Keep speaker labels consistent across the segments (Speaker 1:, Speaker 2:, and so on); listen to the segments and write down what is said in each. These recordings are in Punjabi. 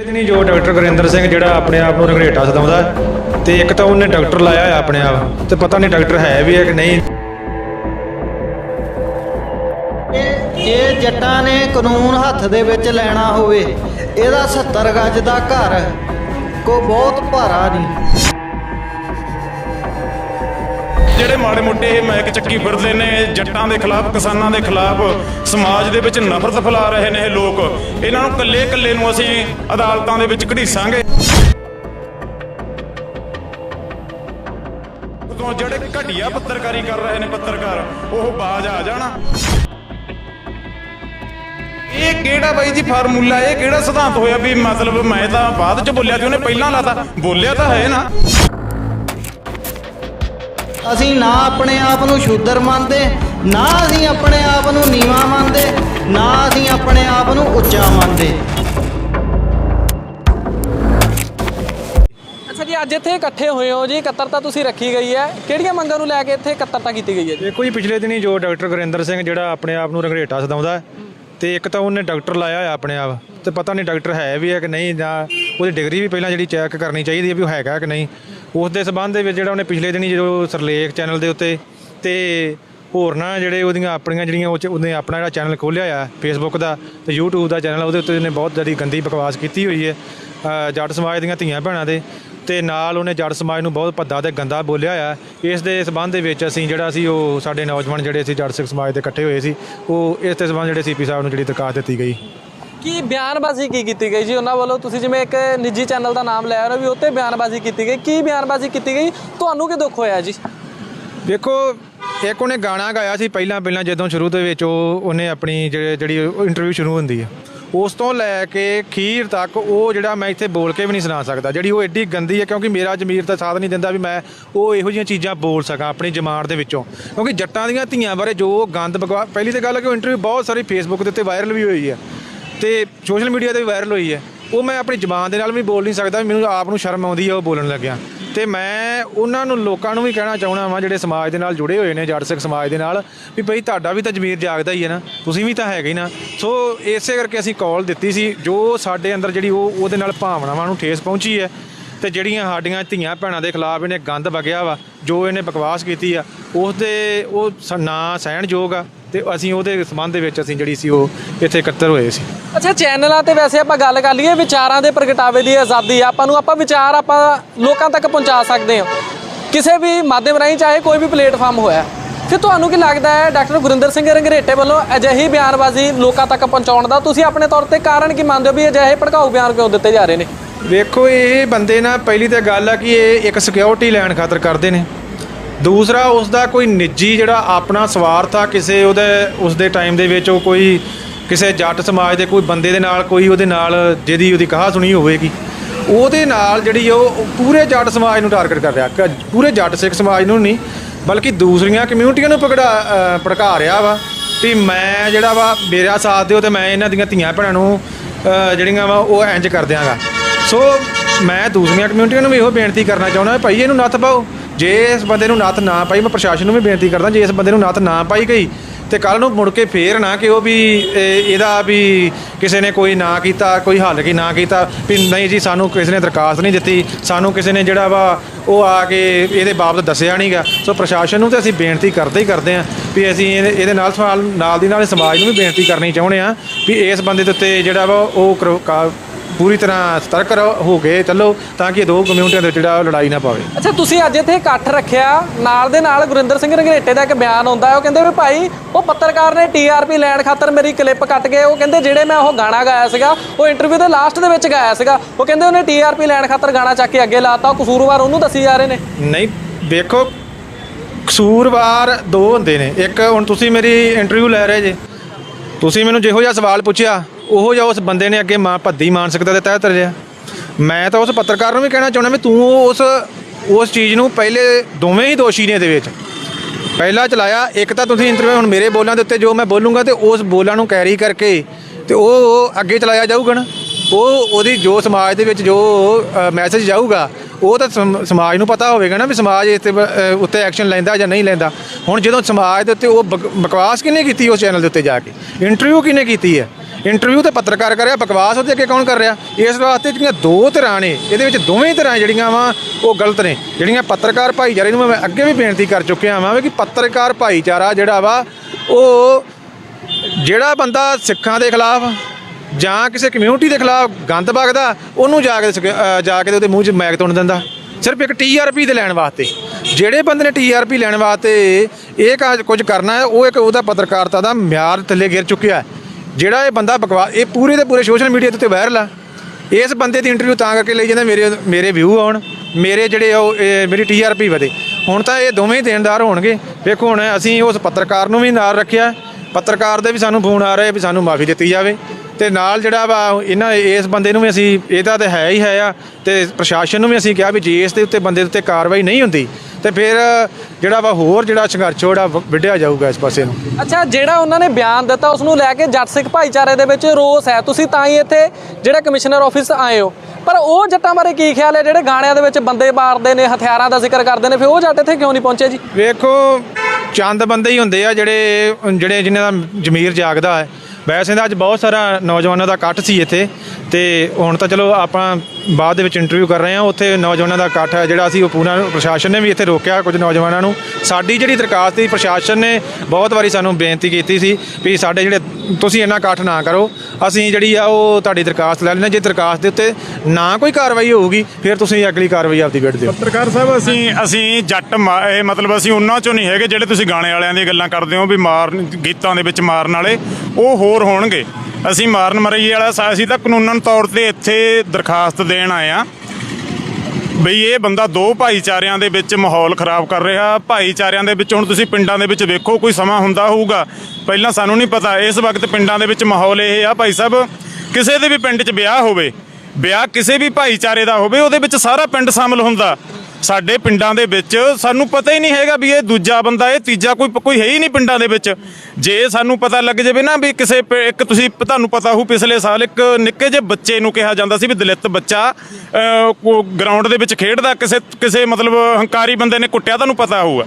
Speaker 1: ਇਹਦੇ ਜੋ ਡਾਕਟਰ ਗੁਰਿੰਦਰ ਸਿੰਘ ਜਿਹੜਾ ਆਪਣੇ ਆਪ ਨੂੰ ਰੰਗਰੇਟਾ ਸਦਾਉਂਦਾ ਤੇ ਇੱਕ ਤਾਂ ਉਹਨੇ ਡਾਕਟਰ ਲਾਇਆ ਹੋਇਆ ਆਪਣੇ ਆਪ, ਤੇ ਪਤਾ ਨਹੀਂ ਡਾਕਟਰ ਹੈ ਵੀ ਹੈ ਕਿ ਨਹੀਂ।
Speaker 2: ਇਹ ਜੇ ਜੱਟਾਂ ਨੇ ਕਾਨੂੰਨ ਹੱਥ ਦੇ ਵਿੱਚ ਲੈਣਾ ਹੋਵੇ, ਇਹਦਾ 70 ਗੱਜ ਦਾ ਘਰ ਕੋ ਬਹੁਤ ਭਾਰਾ ਨਹੀਂ।
Speaker 3: ਜਿਹੜੇ ਮਾੜੇ ਮੋਟੇ ਇਹ ਮੈਕ ਚੱਕੀ ਫਿਰਦੇ ਨੇ, ਜੱਟਾਂ ਦੇ ਖਿਲਾਫ, ਕਿਸਾਨਾਂ ਦੇ ਖਿਲਾਫ ਸਮਾਜ ਦੇ ਵਿੱਚ ਨਫ਼ਰਤ ਫੈਲਾ ਰਹੇ ਨੇ ਇਹ ਲੋਕ। ਇਹਨਾਂ ਨੂੰ ਕੱਲੇ ਕੱਲੇ ਨੂੰ ਅਸੀਂ ਅਦਾਲਤਾਂ ਦੇ ਵਿੱਚ ਘੜੀਸਾਂਗੇ। ਉਦੋਂ ਜਿਹੜੇ ਘਟੀਆ ਪੱਤਰਕਾਰੀ ਕਰ ਰਹੇ ਨੇ ਪੱਤਰਕਾਰ, ਉਹ ਬਾਜ ਆ ਜਾਣਾ। ਇਹ ਕਿਹੜਾ ਬਾਈ ਜੀ ਫਾਰਮੂਲਾ, ਇਹ ਕਿਹੜਾ ਸਿਧਾਂਤ ਹੋਇਆ ਵੀ ਮਤਲਬ ਮੈਂ ਤਾਂ ਬਾਅਦ ਚ ਬੋਲਿਆ ਤੇ ਉਹਨੇ ਪਹਿਲਾਂ ਲਾਤਾ? ਬੋਲਿਆ ਤਾਂ ਹੈ ਨਾ।
Speaker 2: ਅਸੀਂ ਨਾ ਆਪਣੇ ਆਪ ਨੂੰ ਸ਼ੂਦਰ ਮੰਨਦੇ ਨਾ ਅਸੀਂ ਆਪਣੇ ਆਪ ਨੂੰ ਨੀਵਾ ਮੰਨਦੇ ਨਾ ਅਸੀਂ ਆਪਣੇ ਆਪ ਨੂੰ ਉੱਚਾ ਮੰਨਦੇ।
Speaker 4: ਅੱਛਾ ਜੀ ਅੱਜ ਇੱਥੇ ਇਕੱਠੇ ਹੋਏ ਹੋ ਜੀ ਇਕੱਤਰਤਾ ਤੁਸੀਂ ਰੱਖੀ ਗਈ ਹੈ। ਕਿਹੜੀਆਂ ਮੰਗਾਂ ਨੂੰ ਲੈ ਕੇ ਇੱਥੇ ਇਕੱਤਰਤਾ ਕੀਤੀ ਗਈ ਹੈ ਜੀ?
Speaker 1: ਦੇਖੋ ਜੀ ਪਿਛਲੇ ਦਿਨੀ ਜੋ ਡਾਕਟਰ ਗੁਰਿੰਦਰ ਸਿੰਘ ਜਿਹੜਾ ਆਪਣੇ ਆਪ ਨੂੰ ਰੰਗਰੇਟਾ ਸਦਾਉਂਦਾ ਹੈ, ਤੇ ਇੱਕ ਤਾਂ ਉਹਨੇ ਡਾਕਟਰ ਲਾਇਆ ਹੋਇਆ ਆਪਣੇ ਆਪ ਤੇ ਪਤਾ ਨਹੀਂ ਡਾਕਟਰ ਹੈ ਵੀ ਹੈ ਕਿ ਨਹੀਂ ਜਾਂ ਉਹਦੀ ਡਿਗਰੀ ਵੀ ਪਹਿਲਾਂ ਜਿਹੜੀ ਚੈੱਕ ਕਰਨੀ ਚਾਹੀਦੀ ਹੈ ਵੀ ਉਹ ਹੈਗਾ ਕਿ ਨਹੀਂ। ਉਸ ਦੇ ਸਬੰਧ ਦੇ ਵਿੱਚ ਜਿਹੜਾ ਉਹਨੇ ਪਿਛਲੇ ਦਿਨੀ ਜਦੋਂ ਸਰਲੇਖ ਚੈਨਲ ਦੇ ਉੱਤੇ ਤੇ ਹੋਰਨਾਂ ਜਿਹੜੇ ਉਹਦੀਆਂ ਆਪਣੀਆਂ ਜਿਹੜੀਆਂ ਉਹ 'ਚ ਉਹਨੇ ਆਪਣਾ ਜਿਹੜਾ ਚੈਨਲ ਖੋਲ੍ਹਿਆ ਆ ਫੇਸਬੁੱਕ ਦਾ ਤੇ YouTube ਦਾ ਚੈਨਲ, ਉਹਦੇ ਉੱਤੇ ਉਹਨੇ ਬਹੁਤ ਜ਼ਿਆਦਾ ਗੰਦੀ ਬਕਵਾਸ ਕੀਤੀ ਹੋਈ ਹੈ ਜੱਟ ਸਮਾਜ ਦੀਆਂ ਧੀਆਂ ਭੈਣਾਂ ਦੇ ਤੇ ਨਾਲ ਉਹਨੇ ਜੱਟ ਸਮਾਜ ਨੂੰ ਬਹੁਤ ਭੱਦਾ ਤੇ ਗੰਦਾ ਬੋਲਿਆ ਆ। ਇਸ ਦੇ ਸਬੰਧ ਦੇ ਵਿੱਚ ਅਸੀਂ ਜਿਹੜਾ ਸੀ ਉਹ ਸਾਡੇ ਨੌਜਵਾਨ ਜਿਹੜੇ ਸੀ ਜੱਟ ਸਿੱਖ ਸਮਾਜ ਦੇ ਇਕੱਠੇ ਹੋਏ ਸੀ, ਉਹ ਇਸ ਦੇ ਸਬੰਧ ਜਿਹੜੇ ਸੀਪੀ ਸਾਹਿਬ ਨੂੰ ਜਿਹੜੀ ਦਰਖਾਸਤ ਦਿੱਤੀ ਗਈ।
Speaker 4: ਕੀ ਬਿਆਨਬਾਜ਼ੀ ਕੀ ਕੀਤੀ ਗਈ ਜੀ? ਉਹਨਾਂ ਵੱਲੋਂ ਤੁਸੀਂ ਜਿਵੇਂ ਇੱਕ ਨਿੱਜੀ ਚੈਨਲ ਦਾ ਨਾਮ ਲਿਆ ਰਹੇ ਹੋ ਵੀ ਉੱਤੇ ਬਿਆਨਬਾਜ਼ੀ ਕੀਤੀ ਗਈ। ਕੀ ਬਿਆਨਬਾਜ਼ੀ ਕੀਤੀ ਗਈ? ਤੁਹਾਨੂੰ ਕੀ ਦੁੱਖ ਹੋਇਆ ਜੀ?
Speaker 1: ਦੇਖੋ, ਇੱਕ ਉਹਨੇ ਗਾਣਾ ਗਾਇਆ ਸੀ ਪਹਿਲਾਂ ਪਹਿਲਾਂ ਜਦੋਂ ਸ਼ੁਰੂ ਦੇ ਵਿੱਚ ਉਹ ਉਹਨੇ ਆਪਣੀ ਜਿਹੜੇ- ਜਿਹੜੀ ਇੰਟਰਵਿਊ ਸ਼ੁਰੂ ਹੁੰਦੀ ਹੈ। ਉਸ ਤੋਂ ਲੈ ਕੇ ਖੀਰ ਤੱਕ ਉਹ ਜਿਹੜਾ ਮੈਂ ਇੱਥੇ ਬੋਲ ਕੇ ਵੀ ਨਹੀਂ ਸੁਣਾ ਸਕਦਾ। ਜਿਹੜੀ ਉਹ ਐਡੀ ਗੰਦੀ ਹੈ ਕਿਉਂਕਿ ਮੇਰਾ ਜ਼ਮੀਰ ਤਾਂ ਸਾਥ ਨਹੀਂ ਦਿੰਦਾ ਵੀ ਮੈਂ ਉਹ ਇਹੋ ਜਿਹੀਆਂ ਚੀਜ਼ਾਂ ਬੋਲ ਸਕਾਂ ਆਪਣੀ ਜਮਾਨ ਦੇ ਵਿੱਚੋਂ। ਕਿਉਂਕਿ ਜੱਟਾਂ ਦੀਆਂ ਧੀਆਂ ਬਾਰੇ ਜੋ ਗੰਦ ਬਕਵਾ ਪਹਿਲੀ ਤਾਂ ਗੱਲ ਹੈ ਕਿ ਉਹ ਇੰਟਰਵਿਊ ਬਹੁਤ ਸਾਰੀ ਫੇਸਬੁੱਕ ਦੇ ਉੱਤੇ ਵਾਇਰਲ ਵੀ ਹੋਈ ਹੈ। ਤੇ ਸੋਸ਼ਲ ਮੀਡੀਆ ਤੇ ਵੀ ਵਾਇਰਲ ਹੋਈ ਹੈ। ਉਹ ਮੈਂ ਆਪਣੀ ਜ਼ਬਾਨ ਦੇ ਨਾਲ ਵੀ ਬੋਲ ਨਹੀਂ ਸਕਦਾ, ਮੈਨੂੰ ਆਪ ਨੂੰ ਸ਼ਰਮ ਆਉਂਦੀ ਹੈ ਉਹ ਬੋਲਣ ਲੱਗਿਆ। ਤੇ ਮੈਂ ਉਹਨਾਂ ਨੂੰ ਲੋਕਾਂ ਨੂੰ ਵੀ ਕਹਿਣਾ ਚਾਹੁੰਦਾ ਵਾਂ, ਜਿਹੜੇ ਸਮਾਜ ਦੇ ਨਾਲ ਜੁੜੇ ਹੋਏ ਨੇ ਜੱਟ ਸਿੱਖ ਸਮਾਜ ਦੇ ਨਾਲ, ਵੀ ਭਈ ਤੁਹਾਡਾ ਵੀ ਤਾਂ ਜ਼ਮੀਰ ਜਾਗਦਾ ਹੀ ਹੈ ਨਾ, ਤੁਸੀਂ ਵੀ ਤਾਂ ਹੈਗੇ ਹੀ ਨਾ। ਸੋ ਇਸੇ ਕਰਕੇ ਅਸੀਂ ਕਾਲ ਦਿੱਤੀ ਸੀ, ਜੋ ਸਾਡੇ ਅੰਦਰ ਜਿਹੜੀ ਉਹ, ਉਹਦੇ ਨਾਲ ਭਾਵਨਾਵਾਂ ਨੂੰ ਠੇਸ ਪਹੁੰਚੀ ਹੈ। ਤੇ ਜਿਹੜੀਆਂ ਸਾਡੀਆਂ ਧੀਆਂ ਭੈਣਾਂ ਦੇ ਖਿਲਾਫ ਇਹਨੇ ਗੰਦ ਵਗਿਆ ਵਾ, ਜੋ ਇਹਨੇ ਬਕਵਾਸ ਕੀਤੀ ਆ ਉਸ ਦੇ ਉਹ ਸ- ਨਾ ਸਹਿਣਯੋਗ ਆ। ਤੇ ਅਸੀਂ ਉਹਦੇ ਸੰਬੰਧ ਦੇ ਵਿੱਚ ਅਸੀਂ ਜਿਹੜੀ ਸੀ ਉਹ ਇੱਥੇ ਇਕੱਤਰ ਹੋਏ ਸੀ।
Speaker 4: ਅੱਛਾ ਚੈਨਲਾਂ ਤੇ ਵੈਸੇ ਆਪਾਂ ਗੱਲ ਕਰ ਲਈਏ ਵਿਚਾਰਾਂ ਦੇ ਪ੍ਰਗਟਾਵੇ ਦੀ ਆਜ਼ਾਦੀ ਆਪਾਂ ਨੂੰ ਆਪਾਂ ਵਿਚਾਰ ਆਪਾਂ ਲੋਕਾਂ ਤੱਕ ਪਹੁੰਚਾ ਸਕਦੇ ਹਾਂ। ਕਿਸੇ ਵੀ ਮਾਧਿਅਮ ਰਾਹੀਂ ਚਾਹੇ ਕੋਈ ਵੀ ਪਲੇਟਫਾਰਮ ਹੋਇਆ। ਫਿਰ ਤੁਹਾਨੂੰ ਕੀ ਲੱਗਦਾ ਹੈ ਡਾਕਟਰ ਗੁਰਿੰਦਰ ਸਿੰਘ ਰੰਗਰੇਟੇ ਵੱਲੋਂ ਅਜਿਹੀ ਬਿਆਨਬਾਜ਼ੀ ਲੋਕਾਂ ਤੱਕ ਪਹੁੰਚਾਉਣ ਦਾ ਤੁਸੀਂ ਆਪਣੇ ਤੌਰ ਤੇ ਕਾਰਨ ਕੀ ਮੰਨਦੇ ਹੋ ਵੀ ਅਜਿਹੇ ਭੜਕਾਊ ਬਿਆਨ ਕਿਉਂ ਦਿੱਤੇ ਜਾ ਰਹੇ ਨੇ?
Speaker 1: ਵੇਖੋ ਇਹ ਬੰਦੇ ਨਾ ਪਹਿਲੀ ਤਾਂ ਗੱਲ ਆ ਕਿ ਇਹ ਇੱਕ ਸਿਕਿਉਰਿਟੀ ਲੈਣ ਖਾਤਰ ਕਰਦੇ ਨੇ। ਦੂਸਰਾ ਉਸ ਦਾ ਕੋਈ ਨਿੱਜੀ ਜਿਹੜਾ ਆਪਣਾ ਸਵਾਰਥ ਆ, ਕਿਸੇ ਉਹਦੇ ਉਸ ਦੇ ਟਾਈਮ ਦੇ ਵਿੱਚ ਉਹ ਕੋਈ ਕਿਸੇ ਜੱਟ ਸਮਾਜ ਦੇ ਕੋਈ ਬੰਦੇ ਦੇ ਨਾਲ, ਕੋਈ ਉਹਦੇ ਨਾਲ ਜਿਹਦੀ ਉਹਦੀ ਕਹਾ ਸੁਣੀ ਹੋਵੇਗੀ। ਉਹਦੇ ਨਾਲ ਜਿਹੜੀ ਉਹ ਪੂਰੇ ਜੱਟ ਸਮਾਜ ਨੂੰ ਟਾਰਗੇਟ ਕਰ ਰਿਹਾ। ਪੂਰੇ ਜੱਟ ਸਿੱਖ ਸਮਾਜ ਨੂੰ ਨਹੀਂ, ਬਲਕਿ ਦੂਸਰੀਆਂ ਕਮਿਊਨਿਟੀਆਂ ਨੂੰ ਪਕੜਾ ਭੜਕਾ ਰਿਹਾ ਵਾ ਵੀ ਮੈਂ ਜਿਹੜਾ ਵਾ, ਮੇਰਾ ਸਾਥ ਦਿਓ ਤੇ ਮੈਂ ਇਹਨਾਂ ਦੀਆਂ ਧੀਆਂ ਭੈਣਾਂ ਨੂੰ ਜਿਹੜੀਆਂ ਵਾ, ਉਹ ਇੰਜ ਕਰ ਦਿਆਂਗਾ। ਸੋ ਮੈਂ ਦੂਸਰੀਆਂ ਕਮਿਊਨਿਟੀਆਂ ਨੂੰ ਵੀ ਇਹੋ ਬੇਨਤੀ ਕਰਨਾ ਚਾਹੁੰਦਾ, ਭਾਈ ਇਹਨੂੰ ਨੱਥ ਪਾਓ। ਜੇ ਇਸ ਬੰਦੇ ਨੂੰ ਨੱਥ ਨਾ ਪਾਈ, ਮੈਂ ਪ੍ਰਸ਼ਾਸਨ ਨੂੰ ਵੀ ਬੇਨਤੀ ਕਰਦਾ, ਜੇ ਇਸ ਬੰਦੇ ਨੂੰ ਨੱਥ ਨਾ ਪਾਈ ਗਈ ਤੇ ਕੱਲ ਨੂੰ ਮੁੜ ਕੇ ਫੇਰ ਨਾ ਕਿ ਉਹ ਵੀ, ਇਹ- ਇਹਦਾ ਵੀ ਕਿਸੇ ਨੇ ਕੋਈ ਨਾ ਕੀਤਾ, ਕੋਈ ਹੱਲ ਕੀ ਨਾ ਕੀਤਾ, ਵੀ ਨਹੀਂ ਜੀ, ਸਾਨੂੰ ਕਿਸੇ ਨੇ ਦਰਖਾਸਤ ਨਹੀਂ ਦਿੱਤੀ, ਸਾਨੂੰ ਕਿਸੇ ਨੇ ਜਿਹੜਾ ਵਾ ਉਹ ਆ ਕੇ ਇਹਦੇ ਬਾਬਤ ਦੱਸਿਆ ਨਹੀਂਗਾ ਸੋ ਪ੍ਰਸ਼ਾਸਨ ਨੂੰ ਤੇ ਅਸੀਂ ਬੇਨਤੀ ਕਰਦੇ ਹੀ ਕਰਦੇ ਆਂ ਵੀ ਅਸੀਂ ਇਹਦੇ ਇਹਦੇ ਨਾਲ ਸਵਾਲ, ਨਾਲ ਦੀ ਨਾਲ ਸਮਾਜ ਨੂੰ ਵੀ ਬੇਨਤੀ ਕਰਨੀ ਚਾਹੁੰਦੇ ਆ ਵੀ ਇਸ ਬੰਦੇ ਦੇ ਉੱਤੇ ਜਿਹੜਾ ਵਾ ਉਹ ਕਰੋ- ਕਾ- ਪੂਰੀ ਤਰ੍ਹਾਂ ਸਤਰਕ ਰਹੋ- ਹੋ ਕੇ ਚੱਲੋ ਤਾਂ ਕਿ ਇਹ ਦੋ ਕਮਿਊਨਿਟੀਆਂ ਦੇ ਵਿੱਚ ਜਿਹੜਾ ਲੜਾਈ ਨਾ ਪਾਵੇ।
Speaker 4: ਅੱਛਾ ਤੁਸੀਂ ਅੱਜ ਇੱਥੇ ਇਕੱਠ ਰੱਖਿਆ। ਨਾਲ ਦੇ ਨਾਲ ਗੁਰਿੰਦਰ ਸਿੰਘ ਰੰਗਰੇਟੇ ਦਾ ਇੱਕ ਬਿਆਨ ਆਉਂਦਾ ਹੈ। ਉਹ ਕਹਿੰਦੇ ਵੀ ਭਾਈ ਉਹ ਪੱਤਰਕਾਰ ਨੇ ਟੀਆਰਪੀ ਲੈਣ ਖਾਤਰ ਮੇਰੀ ਕਲਿੱਪ ਕੱਟ ਕੇ ਉਹ ਕਹਿੰਦੇ ਜਿਹੜੇ ਮੈਂ ਉਹ ਗਾਣਾ ਗਾਇਆ ਸੀਗਾ ਉਹ ਇੰਟਰਵਿਊ ਦੇ ਲਾਸਟ ਦੇ ਵਿੱਚ ਗਾਇਆ ਸੀਗਾ। ਉਹ ਕਹਿੰਦੇ ਉਹਨੇ ਟੀਆਰਪੀ ਲੈਣ ਖਾਤਰ ਗਾਣਾ ਚੱਕ ਕੇ ਅੱਗੇ ਲਾਤਾ। ਉਹ ਕਸੂਰਵਾਰ ਉਹਨੂੰ ਦੱਸੀ ਜਾ ਰਹੇ ਨੇ।
Speaker 1: ਨਹੀਂ ਵੇਖੋ ਕਸੂਰਵਾਰ ਦੋ ਹੁੰਦੇ ਨੇ। ਇੱਕ ਹੁਣ ਤੁਸੀਂ ਮੇਰੀ ਇੰਟਰਵਿਊ ਲੈ ਰਹੇ ਜੇ। ਤੁਸੀਂ ਮੈਨੂੰ ਜਿਹੋ ਜਿਹਾ ਸਵਾਲ ਪੁੱਛਿਆ ਉਹੋ ਜਿਹਾ ਉਸ ਬੰਦੇ ਨੇ ਅੱਗੇ ਮਾਂ ਭੱਦੀ ਮਾਨਸਿਕਤਾ ਦੇ ਤਹਿਤ ਲਿਆ ਮੈਂ ਤਾਂ ਉਸ ਪੱਤਰਕਾਰ ਨੂੰ ਵੀ ਕਹਿਣਾ ਚਾਹੁੰਦਾ ਵੀ ਤੂੰ ਉਸ ਉਸ ਚੀਜ਼ ਨੂੰ ਪਹਿਲੇ ਦੋਵੇਂ ਹੀ ਦੋਸ਼ੀ ਨੇ ਇਹਦੇ ਵਿੱਚ। ਪਹਿਲਾ ਚਲਾਇਆ, ਇੱਕ ਤਾਂ ਤੁਸੀਂ ਇੰਟਰਵਿਊ ਹੁਣ ਮੇਰੇ ਬੋਲਾਂ ਦੇ ਉੱਤੇ ਜੋ ਮੈਂ ਬੋਲੂੰਗਾ ਤੇ ਉਸ ਬੋਲਾਂ ਨੂੰ ਕੈਰੀ ਕਰਕੇ ਤੇ ਉਹ ਅੱਗੇ ਚਲਾਇਆ ਜਾਊਗਾ ਨਾ। ਉਹ ਉਹਦੀ ਜੋ ਸਮਾਜ ਦੇ ਵਿੱਚ ਜੋ ਮੈਸੇਜ ਜਾਊਗਾ ਉਹ ਤਾਂ ਸਮ- ਸਮਾਜ ਨੂੰ ਪਤਾ ਹੋਵੇਗਾ ਨਾ ਵੀ ਸਮਾਜ ਇਸ ਤੇ ਬ- ਅ, ਉੱਤੇ ਐਕਸ਼ਨ ਲੈਂਦਾ ਜਾਂ ਨਹੀਂ ਲੈਂਦਾ। ਹੁਣ ਜਦੋਂ ਸਮਾਜ ਦੇ ਉੱਤੇ ਉਹ ਬਕ- ਬਕਵਾਸ ਕਿਹਨੇ ਕੀਤੀ ਉਸ ਚੈਨਲ ਦੇ ਉੱਤੇ ਜਾ ਕੇ? ਇੰਟਰਵਿਊ ਕਿਹਨੇ ਕੀਤੀ ਹੈ? ਇੰਟਰਵਿਊ ਤੇ ਪੱਤਰਕਾਰ ਕਰ ਰਿਹਾ ਬਕਵਾਸ ਉਹਦੇ ਅੱਗੇ ਕੌਣ ਕਰ ਰਿਹਾ? ਇਸ ਵਾਸਤੇ ਜਿਹੜੀਆਂ ਦੋ ਧਿਰਾਂ ਨੇ ਇਹਦੇ ਵਿੱਚ ਦੋਵੇਂ ਧਿਰਾਂ ਜਿਹੜੀਆਂ ਵਾ ਉਹ ਗਲਤ ਨੇ। ਜਿਹੜੀਆਂ ਪੱਤਰਕਾਰ ਭਾਈਚਾਰੇ ਨੂੰ ਮੈਂ ਅੱਗੇ ਵੀ ਬੇਨਤੀ ਕਰ ਚੁੱਕਿਆ ਵਾਂ ਕਿ ਪੱਤਰਕਾਰ ਭਾਈਚਾਰਾ ਜਿਹੜਾ ਵਾ ਉਹ ਜਿਹੜਾ ਬੰਦਾ ਸਿੱਖਾਂ ਦੇ ਖਿਲਾਫ ਜਾਂ ਕਿਸੇ ਕਮਿਊਨਿਟੀ ਦੇ ਖਿਲਾਫ ਗੰਦ ਵਗਦਾ, ਉਹਨੂੰ ਜਾ ਕੇ ਸਕ- ਜਾ ਕੇ ਉਹਦੇ ਮੂੰਹ 'ਚ ਮੈਕ ਤੋੜ ਦਿੰਦਾ। ਸਿਰਫ ਇੱਕ ਟੀਆਰਪੀ ਦੇ ਲੈਣ ਵਾਸਤੇ। ਜਿਹੜੇ ਬੰਦੇ ਨੇ ਟੀਆਰਪੀ ਲੈਣ ਵਾਸਤੇ ਇਹ ਕਾਜ- ਕੁਝ ਕਰਨਾ ਹੈ, ਉਹ ਇੱਕ ਉਹਦਾ ਪੱਤਰਕਾਰਤਾ ਦਾ ਮਿਆਰ ਥੱਲੇ ਗਿਰ ਚੁੱਕਿਆ ਜਿਹੜਾ ਇਹ ਬੰਦਾ ਬਕਵਾਸ ਇਹ ਪੂਰੇ ਦੇ ਪੂਰੇ ਸੋਸ਼ਲ ਮੀਡੀਆ ਦੇ ਉੱਤੇ ਵਾਇਰਲ ਆ। ਇਸ ਬੰਦੇ ਦੀ ਇੰਟਰਵਿਊ ਤਾਂ ਕਰਕੇ ਲਈ ਜਾਂਦਾ ਮੇਰੇ ਮੇਰੇ ਵਿਊ ਆਉਣ, ਮੇਰੇ ਜਿਹੜੇ ਉਹ, ਇਹ ਮੇਰੀ ਟੀਆਰਪੀ ਵਧੇ। ਹੁਣ ਤਾਂ ਇਹ ਦੋਵੇਂ ਹੀ ਦੇਣਦਾਰ ਹੋਣਗੇ। ਵੇਖੋ ਹੁਣ ਅਸੀਂ ਉਸ ਪੱਤਰਕਾਰ ਨੂੰ ਵੀ ਨਾਲ ਰੱਖਿਆ। ਪੱਤਰਕਾਰ ਦੇ ਵੀ ਸਾਨੂੰ ਫੋਨ ਆ ਰਹੇ ਵੀ ਸਾਨੂੰ ਮਾਫੀ ਦਿੱਤੀ ਜਾਵੇ। ਤੇ ਨਾਲ ਜਿਹੜਾ ਵਾ ਇਹਨਾਂ ਇਸ ਬੰਦੇ ਨੂੰ ਵੀ ਅਸੀਂ ਇਹਦਾ ਤੇ ਹੈ ਹੀ ਹੈ ਆ ਤੇ ਪ੍ਰਸ਼ਾਸਨ ਨੂੰ ਵੀ ਅਸੀਂ ਕਿਹਾ ਵੀ ਜੇ ਇਸ ਦੇ ਉੱਤੇ ਬੰਦੇ ਦੇ ਉੱਤੇ ਕਾਰਵਾਈ ਨਹੀਂ ਹੁੰਦੀ ਤੇ ਫਿਰ ਜਿਹੜਾ ਵਾ ਹੋਰ ਜਿਹੜਾ ਸੰਘਰਸ਼ ਜਿਹੜਾ ਵਿੱਢਿਆ ਜਾਊਗਾ ਇਸ ਪਾਸੇ ਨੂੰ।
Speaker 4: ਅੱਛਾ ਜਿਹੜਾ ਉਹਨਾਂ ਨੇ ਬਿਆਨ ਦਿੱਤਾ ਉਸ ਨੂੰ ਲੈ ਕੇ ਜੱਟ ਸਿੱਖ ਭਾਈਚਾਰੇ ਦੇ ਵਿੱਚ ਰੋਸ ਹੈ। ਤੁਸੀਂ ਤਾਂ ਹੀ ਇੱਥੇ ਜਿਹੜੇ ਕਮਿਸ਼ਨਰ ਆਫਿਸ ਆਏ ਹੋ। ਪਰ ਉਹ ਜੱਟਾਂ ਬਾਰੇ ਕੀ ਖਿਆਲ ਹੈ? ਜਿਹੜੇ ਗਾਣਿਆਂ ਦੇ ਵਿੱਚ ਬੰਦੇ ਮਾਰਦੇ ਨੇ ਹਥਿਆਰਾਂ ਦਾ ਜ਼ਿਕਰ ਕਰਦੇ ਨੇ ਫਿਰ ਉਹ ਜੱਟ ਇੱਥੇ ਕਿਉਂ ਨਹੀਂ ਪਹੁੰਚੇ ਜੀ?
Speaker 1: ਵੇਖੋ ਚੰਦ ਬੰਦੇ ਹੀ ਹੁੰਦੇ ਆ ਜਿਹੜੇ ਜਿਹੜੇ ਜਿਨ੍ਹਾਂ ਦਾ ਜ਼ਮੀਰ ਜਾਗਦਾ ਹੈ। ਵੈਸੇ ਤਾਂ ਅੱਜ ਬਹੁਤ ਸਾਰਾ ਨੌਜਵਾਨਾਂ ਦਾ ਇਕੱਠ ਸੀ ਇੱਥੇ ਤੇ ਹੁਣ ਤਾਂ ਚਲੋ ਆਪਾਂ ਬਾਅਦ ਦੇ ਵਿੱਚ ਇੰਟਰਵਿਊ ਕਰ ਰਹੇ ਹਾਂ। ਉੱਥੇ ਨੌਜਵਾਨਾਂ ਦਾ ਇਕੱਠ ਹੈ ਜਿਹੜਾ ਅਸੀਂ ਉਹ ਪੂਰਾ ਪ੍ਰਸ਼ਾਸਨ ਨੇ ਵੀ ਇੱਥੇ ਰੋਕਿਆ ਕੁਝ ਨੌਜਵਾਨਾਂ ਨੂੰ। ਸਾਡੀ ਜਿਹੜੀ ਦਰਖਾਸਤ ਸੀ, ਪ੍ਰਸ਼ਾਸਨ ਨੇ ਬਹੁਤ ਵਾਰੀ ਸਾਨੂੰ ਬੇਨਤੀ ਕੀਤੀ ਸੀ ਵੀ ਸਾਡੇ ਜਿਹੜੇ ਤੁਸੀਂ ਇੰਨਾ ਇਕੱਠ ਨਾ ਕਰੋ, ਅਸੀਂ ਜਿਹੜੀ ਆ ਉਹ ਤੁਹਾਡੀ ਦਰਖਾਸਤ ਲੈ ਲੈਣਾ ਜੇ ਦਰਖਾਸਤ ਦੇ ਉੱਤੇ ਨਾ ਕੋਈ ਕਾਰਵਾਈ ਹੋਊਗੀ, ਫਿਰ ਤੁਸੀਂ ਅਗਲੀ ਕਾਰਵਾਈ ਆਪਦੀ ਵਿੱਢ ਦਿਓ।
Speaker 3: ਪੱਤਰਕਾਰ ਸਾਹਿਬ, ਅਸੀਂ ਅਸੀਂ ਜੱਟ ਮਾ- ਇਹ ਮਤਲਬ ਅਸੀਂ ਉਹਨਾਂ ਚੋਂ ਨਹੀਂ ਹੈਗੇ ਜਿਹੜੇ ਤੁਸੀਂ ਗਾਣੇ ਵਾਲਿਆਂ ਦੀਆਂ ਗੱਲਾਂ ਕਰਦੇ ਹੋ ਵੀ ਮਾਰ ਗੀਤਾਂ ਦੇ ਵਿੱਚ ਮਾਰਨ ਵਾਲੇ। ਉਹ ਹੋਰ ਹੋਣਗੇ। ਅਸੀਂ ਮਾਰਨ ਮਰਈਏ ਵਾਲਾ ਸਾ- ਅਸੀਂ ਤਾਂ ਕਾਨੂੰਨਨ ਤੌਰ ਤੇ ਇੱਥੇ ਦਰਖਾਸਤ ਦੇਣ ਆਏ ਆ ਬਈ ਇਹ ਬੰਦਾ ਦੋ ਭਾਈਚਾਰਿਆਂ ਦੇ ਵਿੱਚ ਮਾਹੌਲ ਖਰਾਬ ਕਰ ਰਿਹਾ। ਭਾਈਚਾਰਿਆਂ ਦੇ ਵਿੱਚ ਹੁਣ ਤੁਸੀਂ ਪਿੰਡਾਂ ਦੇ ਵਿੱਚ ਵੇਖੋ, ਕੋਈ ਸਮਾਂ ਹੁੰਦਾ ਹੋਊਗਾ। ਪਹਿਲਾਂ ਸਾਨੂੰ ਨਹੀਂ ਪਤਾ, ਇਸ ਵਕਤ ਪਿੰਡਾਂ ਦੇ ਵਿੱਚ ਮਾਹੌਲ ਇਹ ਆ ਭਾਈ ਸਾਹਿਬ, ਕਿਸੇ ਦੇ ਵੀ ਪਿੰਡ 'ਚ ਵਿਆਹ ਹੋਵੇ, ਵਿਆਹ ਕਿਸੇ ਵੀ ਭਾਈਚਾਰੇ ਦਾ ਹੋਵੇ, ਉਹਦੇ ਵਿੱਚ ਸਾਰਾ ਪਿੰਡ ਸ਼ਾਮਲ ਹੁੰਦਾ। ਸਾਡੇ ਪਿੰਡਾਂ ਦੇ ਵਿੱਚ ਸਾਨੂੰ ਪਤਾ ਹੀ ਨਹੀਂ ਹੈਗਾ ਵੀ ਇਹ ਦੂਜਾ ਬੰਦਾ, ਇਹ ਤੀਜਾ ਕੋਈ ਕੋਈ ਹੈ ਹੀ ਨਹੀਂ ਪਿੰਡਾਂ ਦੇ ਵਿੱਚ। ਜੇ ਸਾਨੂੰ ਪਤਾ ਲੱਗ ਜਾਵੇ ਨਾ ਵੀ ਕਿਸੇ ਪ- ਇੱਕ ਤੁਸੀਂ ਤੁਹਾਨੂੰ ਪਤਾ ਹੋਊ ਪਿਛਲੇ ਸਾਲ ਇੱਕ ਨਿੱਕੇ ਜਿਹੇ ਬੱਚੇ ਨੂੰ ਕਿਹਾ ਜਾਂਦਾ ਸੀ ਵੀ ਦਲਿਤ ਬੱਚਾ ਗਰਾਊਂਡ ਦੇ ਵਿੱਚ ਖੇਡਦਾ, ਕਿਸੇ ਕਿਸੇ ਮਤਲਬ ਹੰਕਾਰੀ ਬੰਦੇ ਨੇ ਕੁੱਟਿਆ, ਤੁਹਾਨੂੰ ਪਤਾ ਹੋਊਗਾ।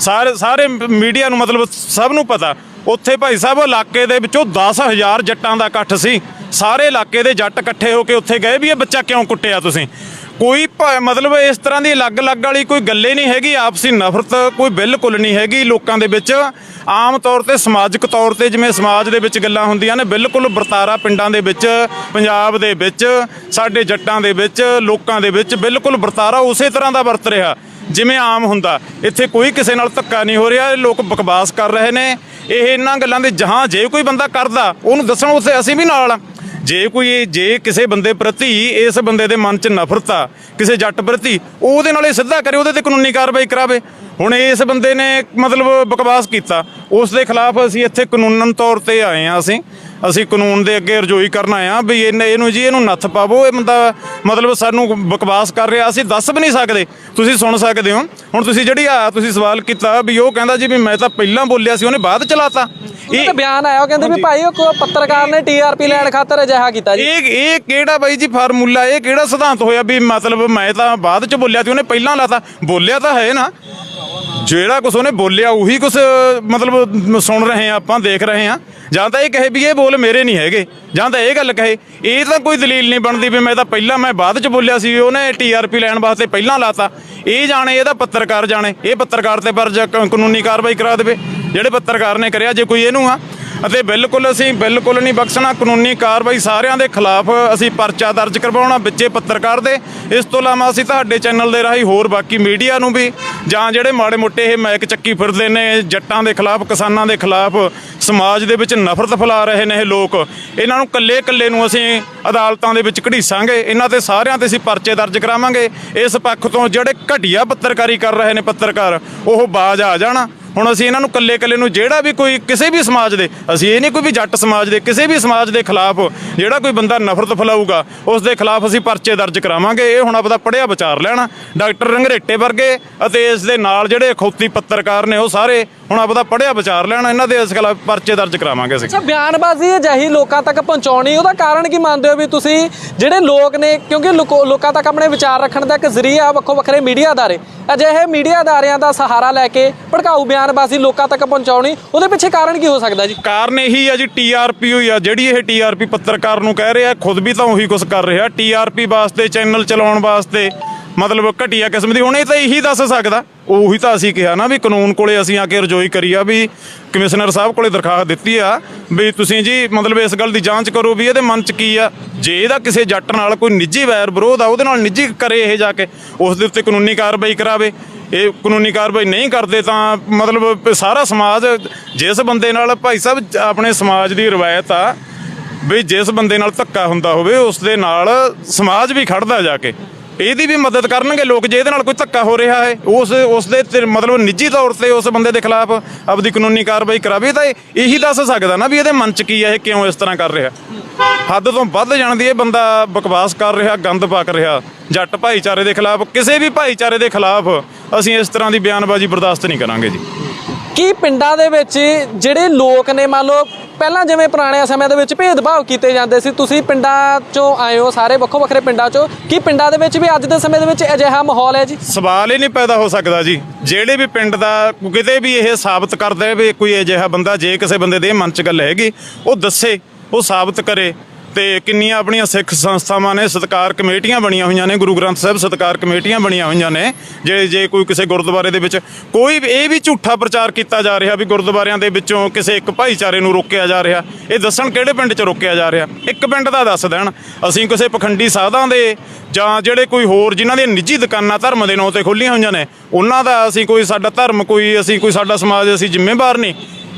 Speaker 3: ਸਾਰੇ ਸਾਰੇ ਮੀਡੀਆ ਨੂੰ ਮਤਲਬ ਸਭ ਨੂੰ ਪਤਾ। ਉੱਥੇ ਭਾਈ ਸਾਹਿਬ ਇਲਾਕੇ ਦੇ ਵਿੱਚੋਂ 10000 ਜੱਟਾਂ ਦਾ ਇਕੱਠ ਸੀ। ਸਾਰੇ ਇਲਾਕੇ ਦੇ ਜੱਟ ਇਕੱਠੇ ਹੋ ਕੇ ਉੱਥੇ ਗਏ ਵੀ ਇਹ ਬੱਚਾ ਕਿਉਂ ਕੁੱਟਿਆ ਤੁਸੀਂ? ਕੋਈ ਭ- ਮਤਲਬ ਇਸ ਤਰ੍ਹਾਂ ਦੀ ਅਲੱਗ-ਅਲੱਗ ਵਾਲੀ ਕੋਈ ਗੱਲੇ ਨਹੀਂ ਹੈਗੀ, ਆਪਸੀ ਨਫ਼ਰਤ ਕੋਈ ਬਿਲਕੁਲ ਨਹੀਂ ਹੈਗੀ ਲੋਕਾਂ ਦੇ ਵਿੱਚ। ਆਮ ਤੌਰ ਤੇ ਸਮਾਜਿਕ ਤੌਰ ਤੇ ਜਿਵੇਂ ਸਮਾਜ ਦੇ ਵਿੱਚ ਗੱਲਾਂ ਹੁੰਦੀਆਂ ਨੇ, ਬਿਲਕੁਲ ਵਰਤਾਰਾ ਪਿੰਡਾਂ ਦੇ ਵਿੱਚ, ਪੰਜਾਬ ਦੇ ਵਿੱਚ, ਸਾਡੇ ਜੱਟਾਂ ਦੇ ਵਿੱਚ, ਲੋਕਾਂ ਦੇ ਵਿੱਚ ਬਿਲਕੁਲ ਵਰਤਾਰਾ ਉਸੇ ਤਰ੍ਹਾਂ ਦਾ ਵਰਤ ਰਿਹਾ, ਜਿਵੇਂ ਆਮ ਹੁੰਦਾ। ਇੱਥੇ ਕੋਈ ਕਿਸੇ ਨਾਲ ਧੱਕਾ ਨਹੀਂ ਹੋ ਰਿਹਾ, ਲੋਕ ਬਕਵਾਸ ਕਰ ਰਹੇ ਨੇ। ਇਹ ਇਹਨਾਂ ਗੱਲਾਂ ਦੇ ਜਹਾਂ ਜੇ ਕੋਈ ਬੰਦਾ ਕਰਦਾ, ਉਹਨੂੰ ਦੱਸਣ ਉਸੇ ਅਸੀਂ ਵੀ ਨਾਲ ਆ। ਜੇ ਕੋਈ ਜੇ ਕਿਸੇ ਬੰਦੇ ਪ੍ਰਤੀ ਇਸ ਬੰਦੇ ਦੇ ਮਨ 'ਚ ਨਫ਼ਰਤ ਆ, ਕਿਸੇ ਜੱਟ ਪ੍ਰਤੀ, ਉਹਦੇ ਨਾਲ ਇਹ ਸਿੱਧਾ ਕਰੇ, ਉਹਦੇ ਤੇ ਕਾਨੂੰਨੀ ਕਾਰਵਾਈ ਕਰਾਵੇ। ਹੁਣ ਇਸ ਬੰਦੇ ਨੇ ਮਤਲਬ ਬਕਵਾਸ ਕੀਤਾ। ਉਸ ਦੇ ਖਿਲਾਫ ਅਸੀਂ ਇੱਥੇ ਕਾਨੂੰਨਨ ਤੌਰ ਤੇ ਆਏ ਆ ਅਸੀਂ। ਅਸੀਂ ਕਾਨੂੰਨ ਦੇ ਅੱਗੇ ਰਜੋਈ ਕਰਨ ਆਏ ਆ ਵੀ ਇਹਨੇ ਇਹਨੂੰ ਜੀ ਇਹਨੂੰ ਨੱਥ ਪਾਵੋ। ਇਹ ਬੰਦਾ ਮਤਲਬ ਸਾਨੂੰ ਬਕਵਾਸ ਕਰ ਰਿਹਾ। ਅਸੀਂ ਦੱਸ ਵੀ ਨਹੀਂ ਸਕਦੇ। ਤੁਸੀਂ ਸੁਣ ਸਕਦੇ ਹੋ। ਹੁਣ ਤੁਸੀਂ ਜਿਹੜੀ ਆ ਤੁਸੀਂ ਸਵਾਲ ਕੀਤਾ ਵੀ ਉਹ ਕਹਿੰਦਾ ਜੀ ਵੀ ਮੈਂ ਤਾਂ ਪਹਿਲਾਂ ਬੋਲਿਆ ਸੀ ਉਹਨੇ ਬਾਅਦ ਚਲਾਤਾ
Speaker 4: ਇਹ ਬਿਆਨ ਆਇਆ। ਉਹ ਕਹਿੰਦੇ ਵੀ ਭਾਈ ਉਹ ਪੱਤਰਕਾਰ ਨੇ ਟੀਆਰਪੀ ਲੈਣ ਖਾਤਰ ਅਜਿਹਾ ਕੀਤਾ ਜੀ।
Speaker 3: ਇਹ ਇਹ ਕਿਹੜਾ ਬਾਈ ਜੀ ਫਾਰਮੂਲਾ? ਇਹ ਕਿਹੜਾ ਸਿਧਾਂਤ ਹੋਇਆ ਵੀ ਮਤਲਬ ਮੈਂ ਤਾਂ ਬਾਅਦ ਚ ਬੋਲਿਆ ਤੇ ਉਹਨੇ ਪਹਿਲਾਂ ਲਾਤਾ। ਬੋਲਿਆ ਤਾਂ ਹੈ ਨਾ। ਜਿਹੜਾ ਕੁਛ ਉਹਨੇ ਬੋਲਿਆ, ਉਹੀ ਕੁਛ, ਮਤਲਬ ਸੁਣ ਰਹੇ ਆ ਆਪਾਂ, ਦੇਖ ਰਹੇ ਆ ਜਾਂ ਤਾਂ ਇਹ ਕਹੇ ਵੀ ਇਹ ਬੋਲ ਮੇਰੇ ਨਹੀਂ ਹੈਗੇ, ਜਾਂ ਤਾਂ ਇਹ ਗੱਲ ਕਹੇ। ਇਹ ਤਾਂ ਕੋਈ ਦਲੀਲ ਨਹੀਂ ਬਣਦੀ ਵੀ ਮੈਂ ਤਾਂ ਪਹਿਲਾਂ, ਮੈਂ ਬਾਅਦ ਚ ਬੋਲਿਆ ਸੀ ਉਹਨੇ ਟੀਆਰਪੀ ਲੈਣ ਵਾਸਤੇ ਪਹਿਲਾਂ ਲਾਤਾ। ਇਹ ਜਾਣੇ, ਇਹਦਾ ਪੱਤਰਕਾਰ ਜਾਣੇ। ਇਹ ਪੱਤਰਕਾਰ ਤੇ ਪਰ ਜਾ- ਕਾਨੂੰਨੀ ਕਾਰਵਾਈ ਕਰਾ ਦੇਵੇ। ਜਿਹੜੇ ਪੱਤਰਕਾਰ ਨੇ ਕਰਿਆ, ਜੇ ਕੋਈ ਇਹਨੂੰ ਆ ਅਤੇ ਬਿਲਕੁਲ ਅਸੀਂ ਬਿਲਕੁਲ ਨਹੀਂ ਬਖਸ਼ਣਾ, ਕਾਨੂੰਨੀ ਕਾਰਵਾਈ ਸਾਰਿਆਂ ਦੇ ਖਿਲਾਫ ਅਸੀਂ ਪਰਚਾ ਦਰਜ ਕਰਵਾਉਣਾ ਵਿੱਚੇ ਪੱਤਰਕਾਰ ਦੇ। ਇਸ ਤੋਂ ਇਲਾਵਾ ਅਸੀਂ ਤੁਹਾਡੇ ਚੈਨਲ ਦੇ ਰਾਹੀਂ ਹੋਰ ਬਾਕੀ ਮੀਡੀਆ ਨੂੰ ਵੀ ਜਾਂ ਜਿਹੜੇ ਮਾੜੇ ਮੋਟੇ ਇਹ ਮੈਕ ਚੱਕੀ ਫਿਰਦੇ ਨੇ, ਜੱਟਾਂ ਦੇ ਖਿਲਾਫ, ਕਿਸਾਨਾਂ ਦੇ ਖਿਲਾਫ, ਸਮਾਜ ਦੇ ਵਿੱਚ ਨਫ਼ਰਤ ਫੈਲਾ ਰਹੇ ਨੇ ਇਹ ਲੋਕ, ਇਹਨਾਂ ਨੂੰ ਕੱਲੇ ਕੱਲੇ ਨੂੰ ਅਸੀਂ ਅਦਾਲਤਾਂ ਦੇ ਵਿੱਚ ਘੜੀਸਾਂਗੇ। ਇਹਨਾਂ ਤੇ ਸਾਰਿਆਂ ਤੇ ਅਸੀਂ ਪਰਚੇ ਦਰਜ ਕਰਾਵਾਂਗੇ। ਇਸ ਪੱਖ ਤੋਂ ਜਿਹੜੇ ਘਟੀਆ ਪੱਤਰਕਾਰੀ ਕਰ ਰਹੇ ਨੇ ਪੱਤਰਕਾਰ, ਉਹ ਬਾਜ਼ ਆ ਜਾਣਾ। ਹੁਣ ਅਸੀਂ ਇਹਨਾਂ ਨੂੰ ਕੱਲੇ ਕੱਲੇ ਨੂੰ ਜਿਹੜਾ ਵੀ ਕੋਈ ਕਿਸੇ ਵੀ ਸਮਾਜ ਦੇ, ਅਸੀਂ ਇਹ ਨਹੀਂ ਕੋਈ ਵੀ ਜੱਟ ਸਮਾਜ ਦੇ, ਕਿਸੇ ਵੀ ਸਮਾਜ ਦੇ ਖਿਲਾਫ ਜਿਹੜਾ ਕੋਈ ਬੰਦਾ ਨਫ਼ਰਤ ਫੈਲਾਊਗਾ, ਉਸ ਦੇ ਖਿਲਾਫ ਅਸੀਂ ਪਰਚੇ ਦਰਜ ਕਰਾਵਾਂਗੇ, ਇਹ ਹੁਣ ਆਪਦਾ ਪੜਿਆ ਵਿਚਾਰ ਲੈਣਾ। ਡਾਕਟਰ ਰੰਗਰੇਟੇ ਵਰਗੇ ਅਤੇ ਇਸ ਦੇ ਨਾਲ ਜਿਹੜੇ ਅਖੌਤੀ ਪੱਤਰਕਾਰ ਨੇ ਉਹ ਸਾਰੇ ਹੁਣ ਆਪਦਾ ਪੜਿਆ ਵਿਚਾਰ ਲੈਣ ਇਹਨਾਂ ਦੇ ਇਸ ਖਿਲਾਫ ਪਰਚੇ ਦਰਜ ਕਰਾਵਾਂਗੇ ਅਸੀਂ।
Speaker 4: ਅੱਛਾ ਬਿਆਨਬਾਜ਼ੀ ਅਜਿਹੀ ਲੋਕਾਂ ਤੱਕ ਪਹੁੰਚਾਉਣੀ ਉਹਦਾ ਕਾਰਨ ਕੀ ਮੰਨਦੇ ਹੋ ਵੀ ਤੁਸੀਂ ਜਿਹੜੇ ਲੋਕ ਨੇ ਕਿਉਂਕਿ ਲੋਕੋ- ਤੱਕ ਆਪਣੇ ਵਿਚਾਰ ਰੱਖਣ ਦਾ ਇੱਕ ਜ਼ਰੀਆ ਵੱਖੋ ਵੱਖਰੇ ਮੀਡੀਆ ਅਦਾਰੇ। ਅਜਿਹੇ ਮੀਡੀਆ ਅਦਾਰਿਆਂ ਦਾ ਸਹਾਰਾ ਲੈ ਕੇ ਭੜਕਾਊ ਬਿਆਨਬਾਜ਼ੀ ਲੋਕਾਂ ਤੱਕ ਪਹੁੰਚਾਉਣੀ ਉਹਦੇ ਪਿੱਛੇ ਕਾਰਨ ਕੀ ਹੋ ਸਕਦਾ ਜੀ?
Speaker 3: ਕਾਰਨ ਇਹੀ ਆ ਜੀ ਟੀਆਰਪੀ ਹੋਈ ਆ ਜਿਹੜੀ ਇਹ ਟੀਆਰਪੀ ਪੱਤਰਕਾਰ ਨੂੰ ਕਹਿ ਰਿਹਾ ਖੁਦ ਵੀ ਤਾਂ ਉਹੀ ਕੁਝ ਕਰ ਰਿਹਾ। ਟੀਆਰਪੀ ਵਾਸਤੇ ਚੈਨਲ ਚਲਾਉਣ ਵਾਸਤੇ ਮਤਲਬ ਘਟੀਆ ਕਿਸਮ ਦੀ, ਹੁਣ ਇਹ ਤਾਂ ਇਹੀ ਦੱਸ ਸਕਦਾ। ਉਹੀ ਤਾਂ ਅਸੀਂ ਕਿਹਾ ਨਾ ਵੀ ਕਾਨੂੰਨ ਕੋਲੇ ਅਸੀਂ ਆ ਕੇ ਰਜੋਈ ਕਰੀ ਆ ਵੀ ਕਮਿਸ਼ਨਰ ਸਾਹਿਬ ਕੋਲੇ ਦਰਖਾਸਤ ਦਿੱਤੀ ਆ ਵੀ ਤੁਸੀਂ ਜੀ ਮਤਲਬ ਇਸ ਗੱਲ ਦੀ ਜਾਂਚ ਕਰੋ ਵੀ ਇਹਦੇ ਮਨ ਚ ਕੀ ਆ। ਜੇ ਇਹਦਾ ਕਿਸੇ ਜੱਟ ਨਾਲ ਕੋਈ ਨਿੱਜੀ ਵੈਰ ਵਿਰੋਧ ਆ, ਉਹਦੇ ਨਾਲ ਨਿੱਜੀ ਕਰੇ ਇਹ ਜਾ ਕੇ, ਉਸ ਦੇ ਉੱਤੇ ਕਾਨੂੰਨੀ ਕਾਰਵਾਈ ਕਰਾਵੇ। ਇਹ ਕਾਨੂੰਨੀ ਕਾਰਵਾਈ ਨਹੀਂ ਕਰਦੇ ਤਾਂ ਮਤਲਬ ਸਾਰਾ ਸਮਾਜ, ਜਿਸ ਬੰਦੇ ਨਾਲ ਭਾਈ ਸਾਹਿਬ ਆਪਣੇ ਸਮਾਜ ਦੀ ਰਵਾਇਤ ਆ, ਵੀ ਜਿਸ ਬੰਦੇ ਨਾਲ ਧੱਕਾ ਹੁੰਦਾ ਹੋਵੇ, ਉਸ ਦੇ ਨਾਲ ਸਮਾਜ ਵੀ ਖੜਦਾ ਜਾ ਕੇ। ਇਹਦੀ ਵੀ ਮਦਦ ਕਰਨਗੇ ਲੋਕ ਜੇ ਇਹਦੇ ਨਾਲ ਕੋਈ ਧੱਕਾ ਹੋ ਰਿਹਾ ਹੈ। ਉਸ ਉਸ ਦੇ ਮਤਲਬ ਨਿੱਜੀ ਤੌਰ ਤੇ ਉਸ ਬੰਦੇ ਦੇ ਖਿਲਾਫ ਆਪਦੀ ਕਾਨੂੰਨੀ ਕਾਰਵਾਈ ਕਰਾਵੇ ਤਾਂ ਇਹੀ ਦੱਸ ਸਕਦਾ ਨਾ ਵੀ ਇਹਦੇ ਮਨ ਚ ਕੀ ਹੈ, ਇਹ ਕਿਉਂ ਇਸ ਤਰ੍ਹਾਂ ਕਰ ਰਿਹਾ। ਹੱਦ ਤੋਂ ਵੱਧ ਜਾਣਦੀ ਇਹ ਬੰਦਾ ਬਕਵਾਸ ਕਰ ਰਿਹਾ, ਗੰਦ ਪੱਕ ਰਿਹਾ, ਜੱਟ ਭਾਈਚਾਰੇ ਦੇ ਖਿਲਾਫ, ਕਿਸੇ ਵੀ ਭਾਈਚਾਰੇ ਦੇ ਖਿਲਾਫ ਅਸੀਂ ਇਸ ਤਰ੍ਹਾਂ ਦੀ ਬਿਆਨਬਾਜ਼ੀ ਬਰਦਾਸ਼ਤ ਨਹੀਂ ਕਰਾਂਗੇ ਜੀ।
Speaker 4: ਕੀ ਪਿੰਡਾਂ ਦੇ ਵਿੱਚ ਜਿਹੜੇ ਲੋਕ ਨੇ, ਮੰਨ ਲਓ, ਪਹਿਲਾਂ ਜਿਵੇਂ ਪੁਰਾਣੇ ਸਮਿਆਂ ਦੇ ਵਿੱਚ ਭੇਦਭਾਵ ਕੀਤੇ ਜਾਂਦੇ ਸੀ, ਤੁਸੀਂ ਪਿੰਡਾਂ ਚੋਂ ਆਏ ਹੋ ਸਾਰੇ ਵੱਖੋ ਵੱਖਰੇ ਪਿੰਡਾਂ ਚੋਂ, ਕੀ ਪਿੰਡਾਂ ਦੇ ਵਿੱਚ ਵੀ ਅੱਜ ਦੇ ਸਮੇਂ ਦੇ ਵਿੱਚ ਅਜਿਹਾ ਮਾਹੌਲ ਹੈ ਜੀ?
Speaker 3: ਸਵਾਲ ਹੀ ਨਹੀਂ ਪੈਦਾ ਹੋ ਸਕਦਾ ਜੀ। ਜਿਹੜੇ ਵੀ ਪਿੰਡ ਦਾ ਕਿਤੇ ਵੀ ਇਹ ਸਾਬਤ ਕਰਦਾ ਵੀ ਕੋਈ ਅਜਿਹਾ ਬੰਦਾ, ਜੇ ਕਿਸੇ ਬੰਦੇ ਦੇ ਮਨ 'ਚ ਗੱਲ ਹੈਗੀ, ਉਹ ਦੱਸੇ, ਉਹ ਸਾਬਤ ਕਰੇ। ਤੇ ਕਿੰਨੀਆਂ ਆਪਣੀਆਂ ਸਿੱਖ ਸੰਸਥਾਵਾਂ ਨੇ ਸਤਕਾਰ ਕਮੇਟੀਆਂ ਬਣੀਆਂ ਹੋਈਆਂ ਨੇ, ਗੁਰੂ ਗ੍ਰੰਥ ਸਾਹਿਬ ਸਤਕਾਰ ਕਮੇਟੀਆਂ ਬਣੀਆਂ ਹੋਈਆਂ ਨੇ, ਜੇ ਜੇ ਕੋਈ ਕਿਸੇ ਗੁਰਦੁਆਰੇ ਦੇ ਵਿੱਚ ਕੋਈ ਵੀ- ਇਹ ਵੀ ਝੂਠਾ ਪ੍ਰਚਾਰ ਕੀਤਾ ਜਾ ਰਿਹਾ ਵੀ ਗੁਰਦੁਆਰਿਆਂ ਦੇ ਵਿੱਚੋਂ ਕਿਸੇ ਇੱਕ ਭਾਈਚਾਰੇ ਨੂੰ ਰੋਕਿਆ ਜਾ ਰਿਹਾ, ਇਹ ਦੱਸਣ ਕਿਹੜੇ ਪਿੰਡ 'ਚ ਰੋਕਿਆ ਜਾ ਰਿਹਾ? ਇੱਕ ਪਿੰਡ ਦਾ ਦੱਸ ਦੇਣ, ਅਸੀਂ ਕਿਸੇ ਪਖੰਡੀ ਸਾਧਾਂ ਦੇ ਜਾਂ ਜਿਹੜੇ ਕੋਈ ਹੋਰ ਜਿਨ੍ਹਾਂ ਦੀਆਂ ਨਿੱਜੀ ਦੁਕਾਨਾਂ ਧਰਮ ਦੇ ਨਾਂ ਤੇ ਖੋਲੀਆਂ ਹੋਈਆਂ ਨੇ, ਉਹਨਾਂ ਦਾ ਅਸੀਂ ਕੋਈ ਸਾਡਾ ਧਰਮ, ਕੋਈ ਅਸੀਂ, ਕੋਈ ਸਾਡਾ ਸਮਾਜ ਅਸੀਂ ਜ਼ਿੰਮੇਵਾਰ ਨਹੀਂ।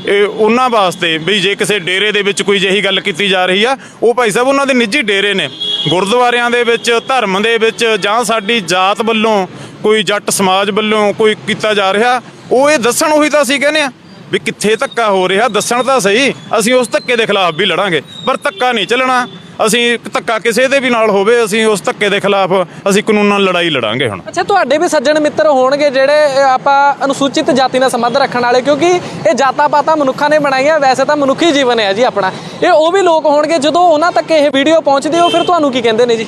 Speaker 3: ਇਹ ਉਹਨਾਂ ਵਾਸਤੇ ਵੀ ਜੇ ਕਿਸੇ ਡੇਰੇ ਦੇ ਵਿੱਚ ਕੋਈ ਜਿਹੀ ਗੱਲ ਕੀਤੀ ਜਾ ਰਹੀ ਆ, ਉਹ ਭਾਈ ਸਾਹਿਬ ਉਹਨਾਂ ਦੇ ਨਿੱਜੀ ਡੇਰੇ ਨੇ। ਗੁਰਦੁਆਰਿਆਂ ਦੇ ਵਿੱਚ, ਧਰਮ ਦੇ ਵਿੱਚ ਜਾਂ ਸਾਡੀ ਜਾਤ ਵੱਲੋਂ ਕੋਈ ਜੱਟ ਸਮਾਜ ਵੱਲੋਂ ਕੋਈ ਕੀਤਾ ਜਾ ਰਿਹਾ, ਉਹ ਇਹ ਦੱਸਣ ਉਹੀ ਤਾਂ ਅਸੀਂ ਕਹਿੰਦੇ ਆ ਵੀ ਕਿੱਥੇ ਧੱਕਾ ਹੋ ਰਿਹਾ, ਦੱਸਣ ਤਾਂ ਸਹੀ, ਅਸੀਂ ਉਸ ਧੱਕੇ ਦੇ ਖਿਲਾਫ ਵੀ ਲੜਾਂਗੇ, ਪਰ ਧੱਕਾ ਨਹੀਂ ਚੱਲਣਾ। ਅਸੀਂ ਧੱਕਾ ਕਿਸੇ ਦੇ ਵੀ ਨਾਲ ਹੋਵੇ ਅਸੀਂ ਉਸ ਧੱਕੇ ਦੇ ਖਿਲਾਫ ਅਸੀਂ ਕਾਨੂੰਨ ਲੜਾਈ ਲੜਾਂਗੇ ਹੁਣ।
Speaker 4: ਅੱਛਾ ਤੁਹਾਡੇ ਵੀ ਸੱਜਣ ਮਿੱਤਰ ਹੋਣਗੇ ਜਿਹੜੇ ਆਪਾਂ ਅਨੁਸੂਚਿਤ ਜਾਤੀ ਨਾਲ ਸੰਬੰਧ ਰੱਖਣ ਵਾਲੇ ਕਿਉਂਕਿ ਇਹ ਜਾਤਾਂ ਪਾਤਾਂ ਮਨੁੱਖਾਂ ਨੇ ਬਣਾਈਆਂ ਵੈਸੇ ਤਾਂ ਮਨੁੱਖੀ ਜੀਵਨ ਹੈ ਜੀ ਆਪਣਾ। ਇਹ ਉਹ ਵੀ ਲੋਕ ਹੋਣਗੇ ਜਦੋਂ ਉਹਨਾਂ ਤੱਕ ਇਹ ਵੀਡੀਓ ਪਹੁੰਚਦੀ ਉਹ ਫਿਰ ਤੁਹਾਨੂੰ ਕੀ ਕਹਿੰਦੇ ਨੇ ਜੀ?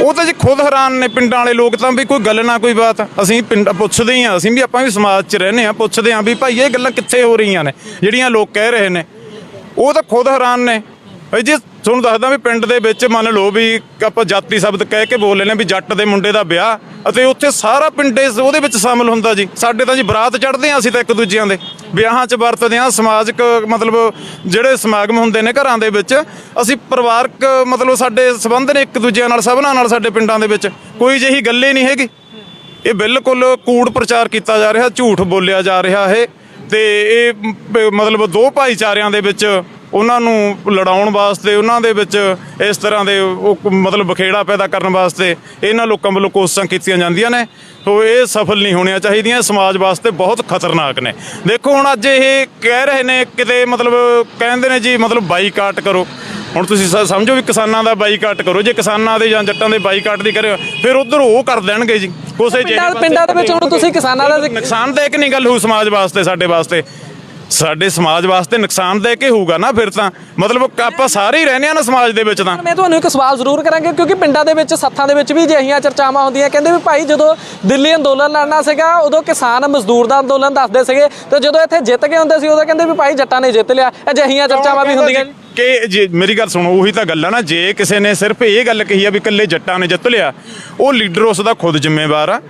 Speaker 3: ਉਹ ਤਾਂ ਜੀ ਖੁਦ ਹੈਰਾਨ ਨੇ ਪਿੰਡਾਂ ਵਾਲੇ ਲੋਕ ਤਾਂ ਵੀ ਕੋਈ ਗੱਲ ਨਾ ਕੋਈ ਬਾਤ। ਅਸੀਂ ਪਿੰਡ ਪੁੱਛਦੇ ਹੀ ਆ ਅਸੀਂ ਵੀ ਆਪਾਂ ਵੀ ਸਮਾਜ 'ਚ ਰਹਿੰਦੇ ਆ ਪੁੱਛਦੇ ਆ ਵੀ ਭਾਈ ਇਹ ਗੱਲਾਂ ਕਿੱਥੇ ਹੋ ਰਹੀਆਂ ਨੇ ਜਿਹੜੀਆਂ ਲੋਕ ਕਹਿ ਰਹੇ ਨੇ। ਉਹ ਤਾਂ ਖੁਦ ਹੈਰਾਨ ਨੇ। ਭਾਈ ਜੀ ਤੁਹਾਨੂੰ ਦੱਸਦਾ ਵੀ ਪਿੰਡ ਦੇ ਵਿੱਚ ਮੰਨ ਲਓ ਵੀ ਆਪਾਂ ਜਾਤੀ ਸ਼ਬਦ ਕਹਿ ਕੇ ਬੋਲ ਲੈਨੇ ਵੀ ਜੱਟ ਦੇ ਮੁੰਡੇ ਦਾ ਵਿਆਹ ਅਤੇ ਉੱਥੇ ਸਾਰਾ ਪਿੰਡ ਉਹਦੇ ਵਿੱਚ ਸ਼ਾਮਲ ਹੁੰਦਾ ਜੀ। ਸਾਡੇ ਤਾਂ ਜੀ ਬਰਾਤ ਚੜ੍ਹਦੇ ਆ ਅਸੀਂ ਤਾਂ ਇੱਕ ਦੂਜਿਆਂ ਦੇ। ਵਿਆਹਾਂ 'ਚ ਵਰਤਦੇ ਆ ਸਮਾਜਿਕ ਮਤਲਬ ਜਿਹੜੇ ਸਮਾਗਮ ਹੁੰਦੇ ਨੇ ਘਰਾਂ ਦੇ ਵਿੱਚ, ਅਸੀਂ ਪਰਿਵਾਰਕ ਮਤਲਬ ਸਾਡੇ ਸਬੰਧ ਨੇ ਇੱਕ ਦੂਜਿਆਂ ਨਾਲ, ਸਭਨਾਂ ਨਾਲ ਸਾਡੇ ਪਿੰਡਾਂ ਦੇ ਵਿੱਚ। ਕੋਈ ਜਿਹੀ ਗੱਲੇ ਨਹੀਂ ਹੈਗੀ। ਇਹ ਬਿਲਕੁਲ ਕੂੜ ਪ੍ਰਚਾਰ ਕੀਤਾ ਜਾ ਰਿਹਾ, ਝੂਠ ਬੋਲਿਆ ਜਾ ਰਿਹਾ ਹੈ ਤੇ ਇਹ ਮਤਲਬ ਦੋ ਭਾਈਚਾਰਿਆਂ ਦੇ ਵਿੱਚ ਉਹਨਾਂ ਨੂੰ ਲੜਾਉਣ ਵਾਸਤੇ ਉਹਨਾਂ ਦੇ ਵਿੱਚ ਇਸ ਤਰ੍ਹਾਂ ਦੇ ਉਹ ਮਤਲਬ ਬਖੇੜਾ ਪੈਦਾ ਕਰਨ ਵਾਸਤੇ ਇਹਨਾਂ ਲੋਕਾਂ ਵੱਲੋਂ ਕੋਸ਼ਿਸ਼ਾਂ ਕੀਤੀਆਂ ਜਾਂਦੀਆਂ ਨੇ। ਸੋ ਇਹ ਸਫਲ ਨਹੀਂ ਹੋਣੀਆਂ ਚਾਹੀਦੀਆਂ ਸਮਾਜ ਵਾਸਤੇ ਬਹੁਤ ਖਤਰਨਾਕ ਨੇ। ਦੇਖੋ ਹੁਣ ਅੱਜ ਇਹ ਕਹਿ ਰਹੇ ਨੇ ਕਿਤੇ ਮਤਲਬ ਕਹਿੰਦੇ ਨੇ ਜੀ ਮਤਲਬ ਬਾਈਕਾਟ ਕਰੋ। ਹੁਣ ਤੁਸੀਂ ਸਮਝੋ ਵੀ ਕਿਸਾਨਾਂ ਦਾ ਬਾਈਕਾਟ ਕਰੋ। ਜੇ ਕਿਸਾਨਾਂ ਦੇ ਜਾਂ ਜੱਟਾਂ ਦੇ ਬਾਈਕਾਟ ਦੀ ਕਰਿਓ ਫਿਰ ਉਧਰ ਉਹ ਕਰ ਦੇਣਗੇ ਜੀ। ਕੋਸੇ
Speaker 4: ਪਿੰਡਾਂ ਪਿੰਡਾਂ ਦੇ ਵਿੱਚ ਹੁਣ ਤੁਸੀਂ ਕਿਸਾਨਾਂ ਦਾ ਜ਼ਿਕਰ-
Speaker 3: ਨੁਕਸਾਨਦਾਇਕ ਨਹੀਂ ਗੱਲ ਹੋਊ ਸਮਾਜ ਵਾਸਤੇ ਸਾਡੇ ਵਾਸਤੇ। ਸਾਡੇ ਸਮਾਜ ਵਾਸਤੇ ਨੁਕਸਾਨਦਾਇਕ ਹੀ ਹੋਊਗਾ ਨਾ ਫਿਰ ਤਾਂ। ਮਤਲਬ ਆਪਾਂ ਸਾਰੇ ਹੀ ਰਹਿੰਦੇ ਆ ਨਾ ਸਮਾਜ ਦੇ ਵਿੱਚ ਤਾਂ।
Speaker 4: ਮੈਂ ਤੁਹਾਨੂੰ ਇੱਕ ਸਵਾਲ ਜ਼ਰੂਰ ਕਰਾਂਗਾ ਕਿਉਂਕਿ ਪਿੰਡਾਂ ਦੇ ਵਿੱਚ ਸੱਥਾਂ ਦੇ ਵਿੱਚ ਵੀ ਅਜਿਹੀਆਂ ਚਰਚਾਵਾਂ ਹੁੰਦੀਆਂ। ਕਹਿੰਦੇ ਵੀ ਭਾਈ ਜਦੋਂ ਦਿੱਲੀ ਅੰਦੋਲਨ ਲੜਨਾ ਸੀਗਾ ਉਦੋਂ ਕਿਸਾਨ ਮਜ਼ਦੂਰ ਦਾ ਅੰਦੋਲਨ ਦੱਸਦੇ ਸੀਗੇ। ਤੇ ਜਦੋਂ ਇੱਥੇ ਜਿੱਤ ਕੇ ਹੁੰਦੇ ਸੀ ਉਦੋਂ ਕਹਿੰਦੇ ਵੀ ਭਾਈ ਜੱਟਾਂ ਨੇ ਜਿੱਤ ਲਿਆ। ਅਜਿਹੀਆਂ ਚਰਚਾਵਾਂ ਵੀ ਹੁੰਦੀਆਂ
Speaker 3: ਕਿ ਜੇ ਮੇਰੀ ਗੱਲ ਸੁਣੋ ਉਹੀ ਤਾਂ ਗੱਲ ਆ ਨਾ। ਜੇ ਕਿਸੇ ਨੇ ਸਿਰਫ ਇਹ ਗੱਲ ਕਹੀ ਆ ਵੀ ਇਕੱਲੇ ਜੱਟਾਂ ਨੇ ਜਿੱਤ ਲਿਆ ਉਹ ਲੀਡਰ ਉਸ ਦਾ ਖੁਦ ਜ਼ਿੰਮੇਵਾਰ ਆ।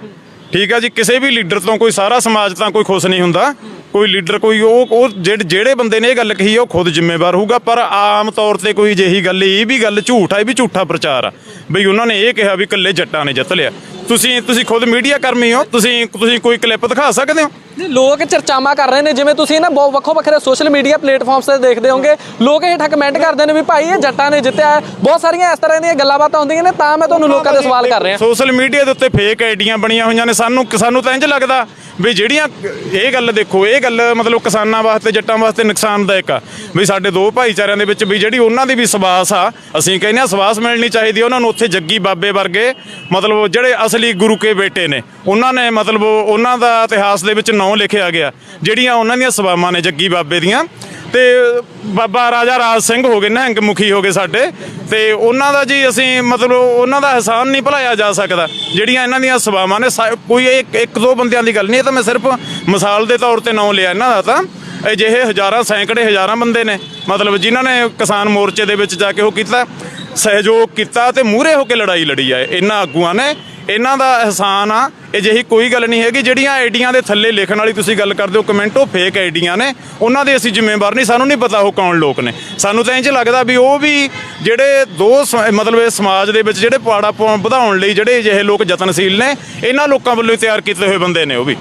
Speaker 3: ਠੀਕ ਆ ਜੀ ਕਿਸੇ ਵੀ ਲੀਡਰ ਤੋਂ ਕੋਈ ਸਾਰਾ ਸਮਾਜ ਤਾਂ ਕੋਈ ਖੁਸ਼ ਨਹੀਂ ਹੁੰਦਾ। ਕੋਈ ਲੀਡਰ ਕੋਈ ਉਹ ਉਹ ਜਿਹੜੇ ਜਿਹੜੇ ਬੰਦੇ ਨੇ ਇਹ ਗੱਲ ਕਹੀ ਆ ਉਹ ਖੁਦ ਜ਼ਿੰਮੇਵਾਰ ਹੋਊਗਾ ਪਰ ਆਮ ਤੌਰ ਤੇ ਕੋਈ ਜਿਹੀ ਗੱਲ ਇਹ ਵੀ ਗੱਲ ਝੂਠ ਆ ਇਹ ਵੀ ਝੂਠਾ ਪ੍ਰਚਾਰ ਆ ਬਈ ਉਹਨਾਂ ਨੇ ਇਹ ਕਿਹਾ ਵੀ ਇਕੱਲੇ ਜੱਟਾਂ ਨੇ ਜਿੱਤ ਲਿਆ। ਤੁਸੀਂ ਤੁਸੀਂ ਖੁਦ ਮੀਡੀਆ ਕਰਮੀ ਹੋ ਤੁਸੀਂ ਤੁਸੀਂ ਕੋਈ ਕਲਿੱਪ ਦਿਖਾ ਸਕਦੇ ਹੋ?
Speaker 4: ਨਹੀਂ, ਲੋਕ ਚਰਚਾਵਾਂ ਕਰ ਰਹੇ ਨੇ ਜਿਵੇਂ ਤੁਸੀਂ ਨਾ ਬਹੁਤ ਵੱਖੋ ਵੱਖਰੇ ਸੋਸ਼ਲ ਮੀਡੀਆ ਪਲੇਟਫਾਰਮਸ ਤੇ ਦੇਖਦੇ ਹੋਵੋਗੇ ਲੋਕ ਇਹ ਠਾ ਕਮੈਂਟ ਕਰਦੇ ਨੇ ਵੀ ਭਾਈ ਇਹ ਜੱਟਾਂ ਨੇ ਜਿੱਤਿਆ ਹੈ। ਬਹੁਤ ਸਾਰੀਆਂ ਇਸ ਤਰ੍ਹਾਂ ਦੀਆਂ ਗੱਲਾਂ ਬਾਤਾਂ ਹੁੰਦੀਆਂ ਨੇ ਤਾਂ ਮੈਂ ਤੁਹਾਨੂੰ ਲੋਕਾਂ ਦੇ ਸਵਾਲ ਕਰ ਰਿਹਾ।
Speaker 3: ਸੋਸ਼ਲ ਮੀਡੀਆ ਦੇ ਉੱਤੇ ਫੇਕ ਆਈਡੀਆਂ ਬਣੀਆਂ ਹੋਈਆਂ ਨੇ ਸਾਨੂੰ ਸਾਨੂੰ ਤਾਂ ਇੰਜ ਲੱਗਦਾ ਵੀ ਜਿਹੜੀਆਂ ਇਹ ਗੱਲ ਦੇਖੋ, ਇਹ ਗੱਲ ਮਤਲਬ ਕਿਸਾਨਾਂ ਵਾਸਤੇ, ਜੱਟਾਂ ਵਾਸਤੇ ਨੁਕਸਾਨਦਾਇਕ ਆ। ਵੀ ਸਾਡੇ ਦੋ ਭਾਈਚਾਰਿਆਂ ਦੇ ਵਿੱਚ ਵੀ ਜਿਹੜੀ ਉਹਨਾਂ ਦੀ ਵੀ ਸਵਾਸ ਆ, ਅਸੀਂ ਕਹਿੰਦੇ ਆ ਸਵਾਸ ਮਿਲਣੀ ਚਾਹੀਦੀ ਉਹਨਾਂ ਨੂੰ ਉੱਥੇ ਜੱਗੀ ਬਾਬੇ ਵਰਗੇ, ਮਤਲਬ ਜਿਹੜੇ ਅਸਲੀ ਗੁਰੂ ਕੇ ਬੇਟੇ ਨੇ। ਉਹਨਾਂ ਨੇ ਮਤਲਬ ਉਹਨਾਂ ਦਾ ਇਤਿਹਾਸ ਦੇ ਵਿੱਚ ਨਾਂ ਲਿਖਿਆ ਗਿਆ, ਜਿਹੜੀਆਂ ਉਹਨਾਂ ਦੀਆਂ ਸਵਾਵਾਂ ਨੇ ਜੱਗੀ ਬਾਬੇ ਦੀਆਂ। ਤੇ ਬਾਬਾ ਰਾਜਾ ਰਾਜ ਸਿੰਘ ਹੋ ਗਏ, ਨਿਹੰਗ ਮੁਖੀ ਹੋ ਗਏ ਸਾਡੇ। ਤੇ ਉਹਨਾਂ ਦਾ ਜੀ ਅਸੀਂ ਮਤਲਬ ਉਹਨਾਂ ਦਾ ਅਹਿਸਾਨ ਨਹੀਂ ਭੁਲਾਇਆ ਜਾ ਸਕਦਾ। ਜਿਹੜੀਆਂ ਇਹਨਾਂ ਦੀਆਂ ਸੇਵਾਵਾਂ ਨੇ, ਸਾ- ਕੋਈ ਇੱਕ ਦੋ ਬੰਦਿਆਂ ਦੀ ਗੱਲ ਨਹੀਂ, ਇਹ ਤਾਂ ਮੈਂ ਸਿਰਫ ਮਿਸਾਲ ਦੇ ਤੌਰ ਤੇ ਨਾਂ ਲਿਆ ਇਹਨਾਂ ਦਾ ਤਾਂ। ਅਜਿਹੇ ਹਜ਼ਾਰਾਂ, ਸੈਂਕੜੇ, ਹਜ਼ਾਰਾਂ ਬੰਦੇ ਨੇ, ਮਤਲਬ ਜਿਨ੍ਹਾਂ ਨੇ ਕਿਸਾਨ ਮੋਰਚੇ ਦੇ ਵਿੱਚ ਜਾ ਕੇ ਉਹ ਕੀਤਾ, ਸਹਿਯੋਗ ਕੀਤਾ ਤੇ ਮੂਹਰੇ ਹੋ ਕੇ ਲੜਾਈ ਲੜੀ ਆ। ਇਹਨਾਂ ਆਗੂਆਂ ਨੇ ਇਹਨਾਂ ਦਾ ਅਹਿਸਾਨ ਆ, ਅਜਿਹੀ ਕੋਈ ਗੱਲ ਨਹੀਂ ਹੈਗੀ। ਜਿਹੜੀਆਂ ਆਈਡੀਆਂ ਦੇ ਥੱਲੇ ਲਿਖਣ ਵਾਲੀ ਤੁਸੀਂ ਗੱਲ ਕਰਦੇ ਹੋ, ਕਮੈਂਟ ਉਹ ਫੇਕ ਆਈਡੀਆਂ ਨੇ। ਉਹਨਾਂ ਦੇ ਅਸੀਂ ਜ਼ਿੰਮੇਵਾਰ ਨਹੀਂ, ਸਾਨੂੰ ਨਹੀਂ ਪਤਾ ਉਹ ਕੌਣ ਲੋਕ ਨੇ। ਸਾਨੂੰ ਤਾਂ ਇੰਜ ਲੱਗਦਾ ਵੀ ਉਹ ਵੀ ਜਿਹੜੇ ਦੋ ਸ- ਮਤਲਬ ਇਹ ਸਮਾਜ ਦੇ ਵਿੱਚ ਜਿਹੜੇ ਪਾੜਾ ਪਾਉਣ- ਵਧਾਉਣ ਲਈ ਜਿਹੜੇ ਅਜਿਹੇ ਲੋਕ ਯਤਨਸ਼ੀਲ ਨੇ, ਇਹਨਾਂ ਲੋਕਾਂ ਵੱਲੋਂ ਤਿਆਰ ਕੀਤੇ ਹੋਏ ਬੰਦੇ ਨੇ ਉਹ ਵੀ।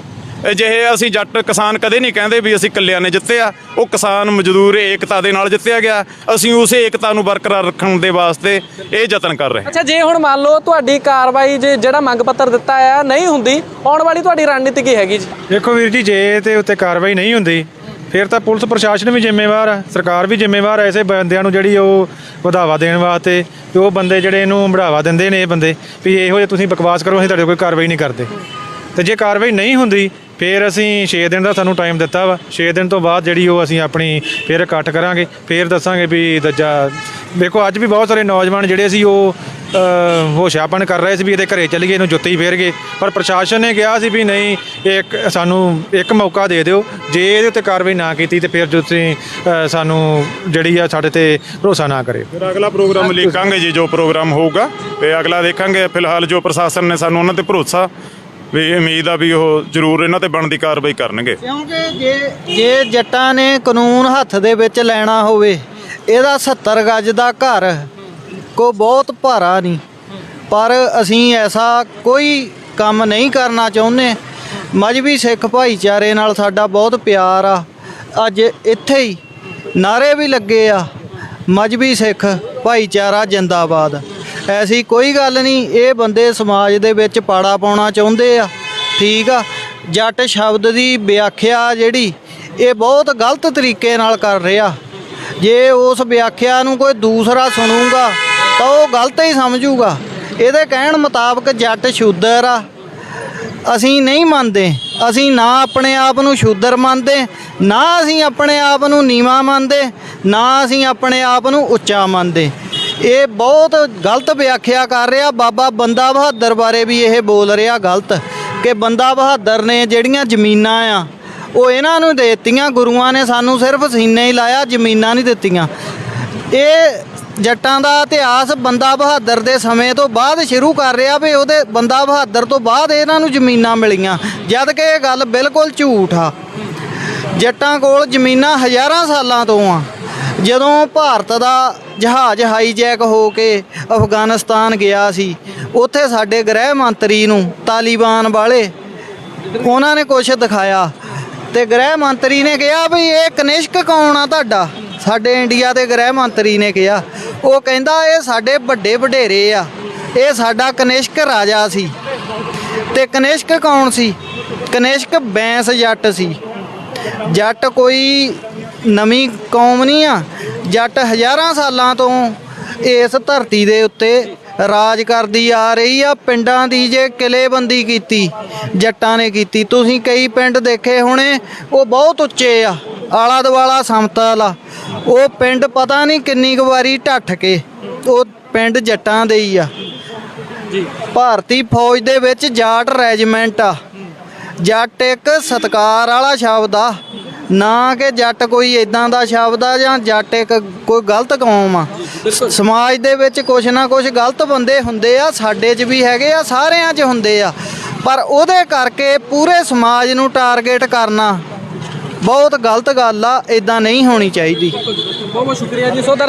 Speaker 3: ਅਜਿਹੇ ਅਸੀਂ ਜੱਟ ਕਿਸਾਨ ਕਦੇ ਨਹੀਂ ਕਹਿੰਦੇ ਵੀ ਅਸੀਂ ਇਕੱਲਿਆਂ ਨੇ ਜਿੱਤਿਆ। ਉਹ ਕਿਸਾਨ ਮਜ਼ਦੂਰ ਏਕਤਾ ਦੇ ਨਾਲ ਜਿੱਤਿਆ ਗਿਆ। ਅਸੀਂ ਉਸੇ ਏਕਤਾ ਨੂੰ ਬਰਕਰਾਰ ਰੱਖਣ ਦੇ ਵਾਸਤੇ ਇਹ ਯਤਨ ਕਰ ਰਹੇ ਹਾਂ।
Speaker 4: ਅੱਛਾ ਜੇ ਹੁਣ ਮੰਨ ਲਓ ਤੁਹਾਡੀ ਕਾਰਵਾਈ ਜੇ ਜਿਹੜਾ ਮੰਗ ਪੱਤਰ ਦਿੱਤਾ ਆ ਨਹੀਂ ਹੁੰਦੀ ਆਉਣ ਵਾਲੀ ਤੁਹਾਡੀ ਰਣਨੀਤੀ ਕੀ ਹੈਗੀ ਜੀ?
Speaker 1: ਦੇਖੋ ਵੀਰ ਜੀ ਜੇ ਤੇ ਉੱਤੇ ਕਾਰਵਾਈ ਨਹੀਂ ਹੁੰਦੀ ਫਿਰ ਤਾਂ ਪੁਲਿਸ ਪ੍ਰਸ਼ਾਸਨ ਵੀ ਜ਼ਿੰਮੇਵਾਰ ਹੈ ਸਰਕਾਰ ਵੀ ਜ਼ਿੰਮੇਵਾਰ ਹੈ ਐਸੇ ਬੰਦਿਆਂ ਨੂੰ ਜਿਹੜੀ ਉਹ ਵਧਾਵਾ ਦੇਣ ਵਾਸਤੇ ਤੇ ਉਹ ਬੰਦੇ ਜਿਹੜੇ ਇਹਨੂੰ ਬੜਾਵਾ ਦਿੰਦੇ ਨੇ ਇਹ ਬੰਦੇ ਵੀ ਇਹੋ ਜਿਹੇ ਤੁਸੀਂ ਬਕਵਾਸ ਕਰੋ ਅਸੀਂ ਤੁਹਾਡੇ ਕੋਈ ਕਾਰਵਾਈ ਨਹੀਂ ਕਰਦੇ। ਤੇ ਜੇ ਕਾਰਵਾਈ ਨਹੀਂ ਹੁੰਦੀ ਫਿਰ ਅਸੀਂ 6 ਦਿਨ ਦਾ ਸਾਨੂੰ ਟਾਈਮ ਦਿੱਤਾ ਵਾ। 6 ਦਿਨ ਤੋਂ ਬਾਅਦ ਜਿਹੜੀ ਉਹ ਅਸੀਂ ਆਪਣੀ ਫਿਰ ਇਕੱਠ ਕਰਾਂਗੇ। ਫਿਰ ਦੱਸਾਂਗੇ ਵੀ ਦੂਜਾ ਵੇਖੋ ਅੱਜ ਵੀ ਬਹੁਤ ਸਾਰੇ ਨੌਜਵਾਨ ਜਿਹੜੇ ਸੀ ਉਹ ਹੋਸ਼ਿਆਪਨ ਕਰ ਰਹੇ ਸੀ ਵੀ ਇਹਦੇ ਘਰੇ ਚੱਲੀਏ ਇਹਨੂੰ ਜੁੱਤੀ ਫੇਰ ਗਏ ਪਰ ਪ੍ਰਸ਼ਾਸਨ ਨੇ ਕਿਹਾ ਸੀ ਵੀ ਨਹੀਂ ਇੱਕ ਸਾਨੂੰ ਇੱਕ ਮੌਕਾ ਦੇ ਦਿਓ। ਜੇ ਇਹਦੇ ਉੱਤੇ ਕਾਰਵਾਈ ਨਾ ਕੀਤੀ ਤੇ ਫਿਰ ਤੁਸੀਂ ਅ, ਸਾਨੂੰ ਜਿਹੜੀ ਆ ਸਾਡੇ ਤੇ ਭਰੋਸਾ ਨਾ ਕਰੇ
Speaker 3: ਫਿਰ ਅਗਲਾ ਪ੍ਰੋਗਰਾਮ ਲਿਖਾਂਗੇ ਜੀ ਜੋ ਪ੍ਰੋਗਰਾਮ ਹੋਊਗਾ। ਤੇ ਅਗਲਾ ਦੇਖਾਂਗੇ ਫਿਲਹਾਲ ਜੋ ਪ੍ਰਸ਼ਾਸਨ ਨੇ ਸਾਨੂੰ ਉਹਨਾਂ ਤੇ ਭਰੋਸਾ ਵੀ ਉਮੀਦ ਆ ਵੀ ਉਹ ਜ਼ਰੂਰ ਇਹਨਾਂ ਤੇ ਬਣਦੀ ਕਾਰਵਾਈ ਕਰਨਗੇ।
Speaker 2: ਕਿਉਂਕਿ ਜੇ ਜੇ ਜੱਟਾਂ ਨੇ ਕਾਨੂੰਨ ਹੱਥ ਦੇ ਵਿੱਚ ਲੈਣਾ ਹੋਵੇ, ਇਹਦਾ 70 ਗੱਜ ਦਾ ਘਰ ਕੋ ਬਹੁਤ ਭਾਰਾ ਨਹੀਂ। ਪਰ ਅਸੀਂ ਐਸਾ ਕੋਈ ਕੰਮ ਨਹੀਂ ਕਰਨਾ ਚਾਹੁੰਦੇ। ਮਜਬੀ ਸਿੱਖ ਭਾਈਚਾਰੇ ਨਾਲ ਸਾਡਾ ਬਹੁਤ ਪਿਆਰ ਆ। ਅੱਜ ਇੱਥੇ ਹੀ ਨਾਰੇ ਵੀ ਲੱਗੇ ਆ। ਮਜਬੀ ਸਿੱਖ ਭਾਈਚਾਰਾ ਜਿੰਦਾਬਾਦ। ਐਸੀ ਕੋਈ ਗੱਲ ਨਹੀਂ, ਇਹ ਬੰਦੇ ਸਮਾਜ ਦੇ ਵਿੱਚ ਪਾੜਾ ਪਾਉਣਾ ਚਾਹੁੰਦੇ ਆ, ਠੀਕ ਆ? ਜੱਟ ਸ਼ਬਦ ਦੀ ਵਿਆਖਿਆ ਜਿਹੜੀ, ਇਹ ਬਹੁਤ ਗਲਤ ਤਰੀਕੇ ਨਾਲ ਕਰ ਰਿਹਾ। ਜੇ ਉਸ ਵਿਆਖਿਆ ਨੂੰ ਕੋਈ ਦੂਸਰਾ ਸੁਣੂਗਾ, ਤਾਂ ਉਹ ਗਲਤ ਹੀ ਸਮਝੂਗਾ। ਇਹਦੇ ਕਹਿਣ ਮੁਤਾਬਕ ਜੱਟ ਸ਼ੂਦਰ ਆ। ਅਸੀਂ ਨਹੀਂ ਮੰਨਦੇ, ਅਸੀਂ ਨਾ ਆਪਣੇ ਆਪ ਨੂੰ ਸ਼ੂਦਰ ਮੰਨਦੇ, ਨਾ ਅਸੀਂ ਆਪਣੇ ਆਪ ਨੂੰ ਨੀਵਾ ਮੰਨਦੇ, ਨਾ ਅਸੀਂ ਆਪਣੇ ਆਪ ਨੂੰ ਉੱਚਾ ਮੰਨਦੇ। ਇਹ ਬਹੁਤ ਗਲਤ ਵਿਆਖਿਆ ਕਰ ਰਿਹਾ। ਬਾਬਾ ਬੰਦਾ ਬਹਾਦਰ ਬਾਰੇ ਵੀ ਇਹ ਬੋਲ ਰਿਹਾ ਗਲਤ ਕਿ ਬੰਦਾ ਬਹਾਦਰ ਨੇ ਜਿਹੜੀਆਂ ਜ਼ਮੀਨਾਂ ਆ, ਉਹ ਇਹਨਾਂ ਨੂੰ ਦੇ ਦਿੱਤੀਆਂ। ਗੁਰੂਆਂ ਨੇ ਸਾਨੂੰ ਸਿਰਫ ਸੀਨੇ ਹੀ ਲਾਇਆ, ਜ਼ਮੀਨਾਂ ਨਹੀਂ ਦਿੱਤੀਆਂ। ਇਹ ਜੱਟਾਂ ਦਾ ਇਤਿਹਾਸ ਬੰਦਾ ਬਹਾਦਰ ਦੇ ਸਮੇਂ ਤੋਂ ਬਾਅਦ ਸ਼ੁਰੂ ਕਰ ਰਿਹਾ ਵੀ ਉਹਦੇ ਬੰਦਾ ਬਹਾਦਰ ਤੋਂ ਬਾਅਦ ਇਹਨਾਂ ਨੂੰ ਜ਼ਮੀਨਾਂ ਮਿਲੀਆਂ। ਜਦ ਕਿ ਇਹ ਗੱਲ ਬਿਲਕੁਲ ਝੂਠ ਆ। ਜੱਟਾਂ ਕੋਲ ਜ਼ਮੀਨਾਂ ਹਜ਼ਾਰਾਂ ਸਾਲਾਂ ਤੋਂ ਆ। ਜਦੋਂ ਭਾਰਤ ਦਾ ਜਹਾਜ਼ ਹਾਈਜੈਕ ਹੋ ਕੇ ਅਫਗਾਨਿਸਤਾਨ ਗਿਆ ਸੀ, ਉੱਥੇ ਸਾਡੇ ਗ੍ਰਹਿ ਮੰਤਰੀ ਨੂੰ ਤਾਲਿਬਾਨ ਵਾਲੇ ਉਹਨਾਂ ਨੇ ਕੁਛ ਦਿਖਾਇਆ ਤੇ ਗ੍ਰਹਿ ਮੰਤਰੀ ਨੇ ਕਿਹਾ ਵੀ ਇਹ ਕਨਿਸ਼ਕ ਕੌਣ ਆ ਤੁਹਾਡਾ? ਸਾਡੇ ਇੰਡੀਆ ਦੇ ਗ੍ਰਹਿ ਮੰਤਰੀ ਨੇ ਕਿਹਾ। ਉਹ ਕਹਿੰਦਾ ਇਹ ਸਾਡੇ ਵੱਡੇ ਵਡੇਰੇ ਆ, ਇਹ ਸਾਡਾ ਕਨਿਸ਼ਕ ਰਾਜਾ ਸੀ। ਤੇ ਕਨਿਸ਼ਕ ਕੌਣ ਸੀ? ਕਨਿਸ਼ਕ ਬੈਂਸ ਜੱਟ ਸੀ। ਜੱਟ ਕੋਈ ਨਵੀਂ ਕੌਮ ਨਹੀਂ ਆ। ਜੱਟ ਹਜ਼ਾਰਾਂ ਸਾਲਾਂ ਤੋਂ ਇਸ ਧਰਤੀ ਦੇ ਉੱਤੇ ਰਾਜ ਕਰਦੀ ਆ ਰਹੀ ਆ। ਪਿੰਡਾਂ ਦੀ ਜੇ ਕਿਲੇਬੰਦੀ ਕੀਤੀ ਜੱਟਾਂ ਨੇ ਕੀਤੀ। ਤੁਸੀਂ ਕਈ ਪਿੰਡ ਦੇਖੇ ਹੋਣੇ ਉਹ ਬਹੁਤ ਉੱਚੇ ਆ। ਆਲਾ ਦਵਾਲਾ ਸਮਤਲ ਆ। ਉਹ ਪਿੰਡ ਪਤਾ ਨਹੀਂ ਕਿੰਨੀ ਕੁ ਵਾਰੀ ਢੱਠ ਕੇ ਉਹ ਪਿੰਡ ਜੱਟਾਂ ਦੇ ਹੀ ਆ। ਭਾਰਤੀ ਫੌਜ ਦੇ ਵਿੱਚ ਜਾਟ ਰੈਜੀਮੈਂਟ ਆ। ਜੱਟ ਇੱਕ ਸਤਕਾਰ ਵਾਲਾ ਸ਼ਬਦ ਆ। ਨਾ ਕਿ ਜੱਟ ਕੋਈ ਇਦਾਂ ਦਾ ਸ਼ਬਦ ਆ ਜਾਂ ਜੱਟ ਇੱਕ ਕੋਈ ਗਲਤ ਕੌਮ ਆ। ਸਮਾਜ ਦੇ ਵਿੱਚ ਕੁਛ ਨਾ ਕੁਛ ਗਲਤ ਬੰਦੇ ਹੁੰਦੇ ਆ ਸਾਡੇ 'ਚ ਵੀ ਹੈਗੇ ਆ ਸਾਰਿਆਂ 'ਚ ਹੁੰਦੇ ਆ। ਪਰ ਉਹਦੇ ਕਰਕੇ ਪੂਰੇ ਸਮਾਜ ਨੂੰ ਟਾਰਗੇਟ ਕਰਨਾ ਬਹੁਤ ਗਲਤ ਗੱਲ ਆ ਇਦਾਂ ਨਹੀਂ ਹੋਣੀ ਚਾਹੀਦੀ।
Speaker 4: ਬਹੁਤ ਬਹੁਤ ਸ਼ੁਕਰੀਆ ਜੀ। ਸੋ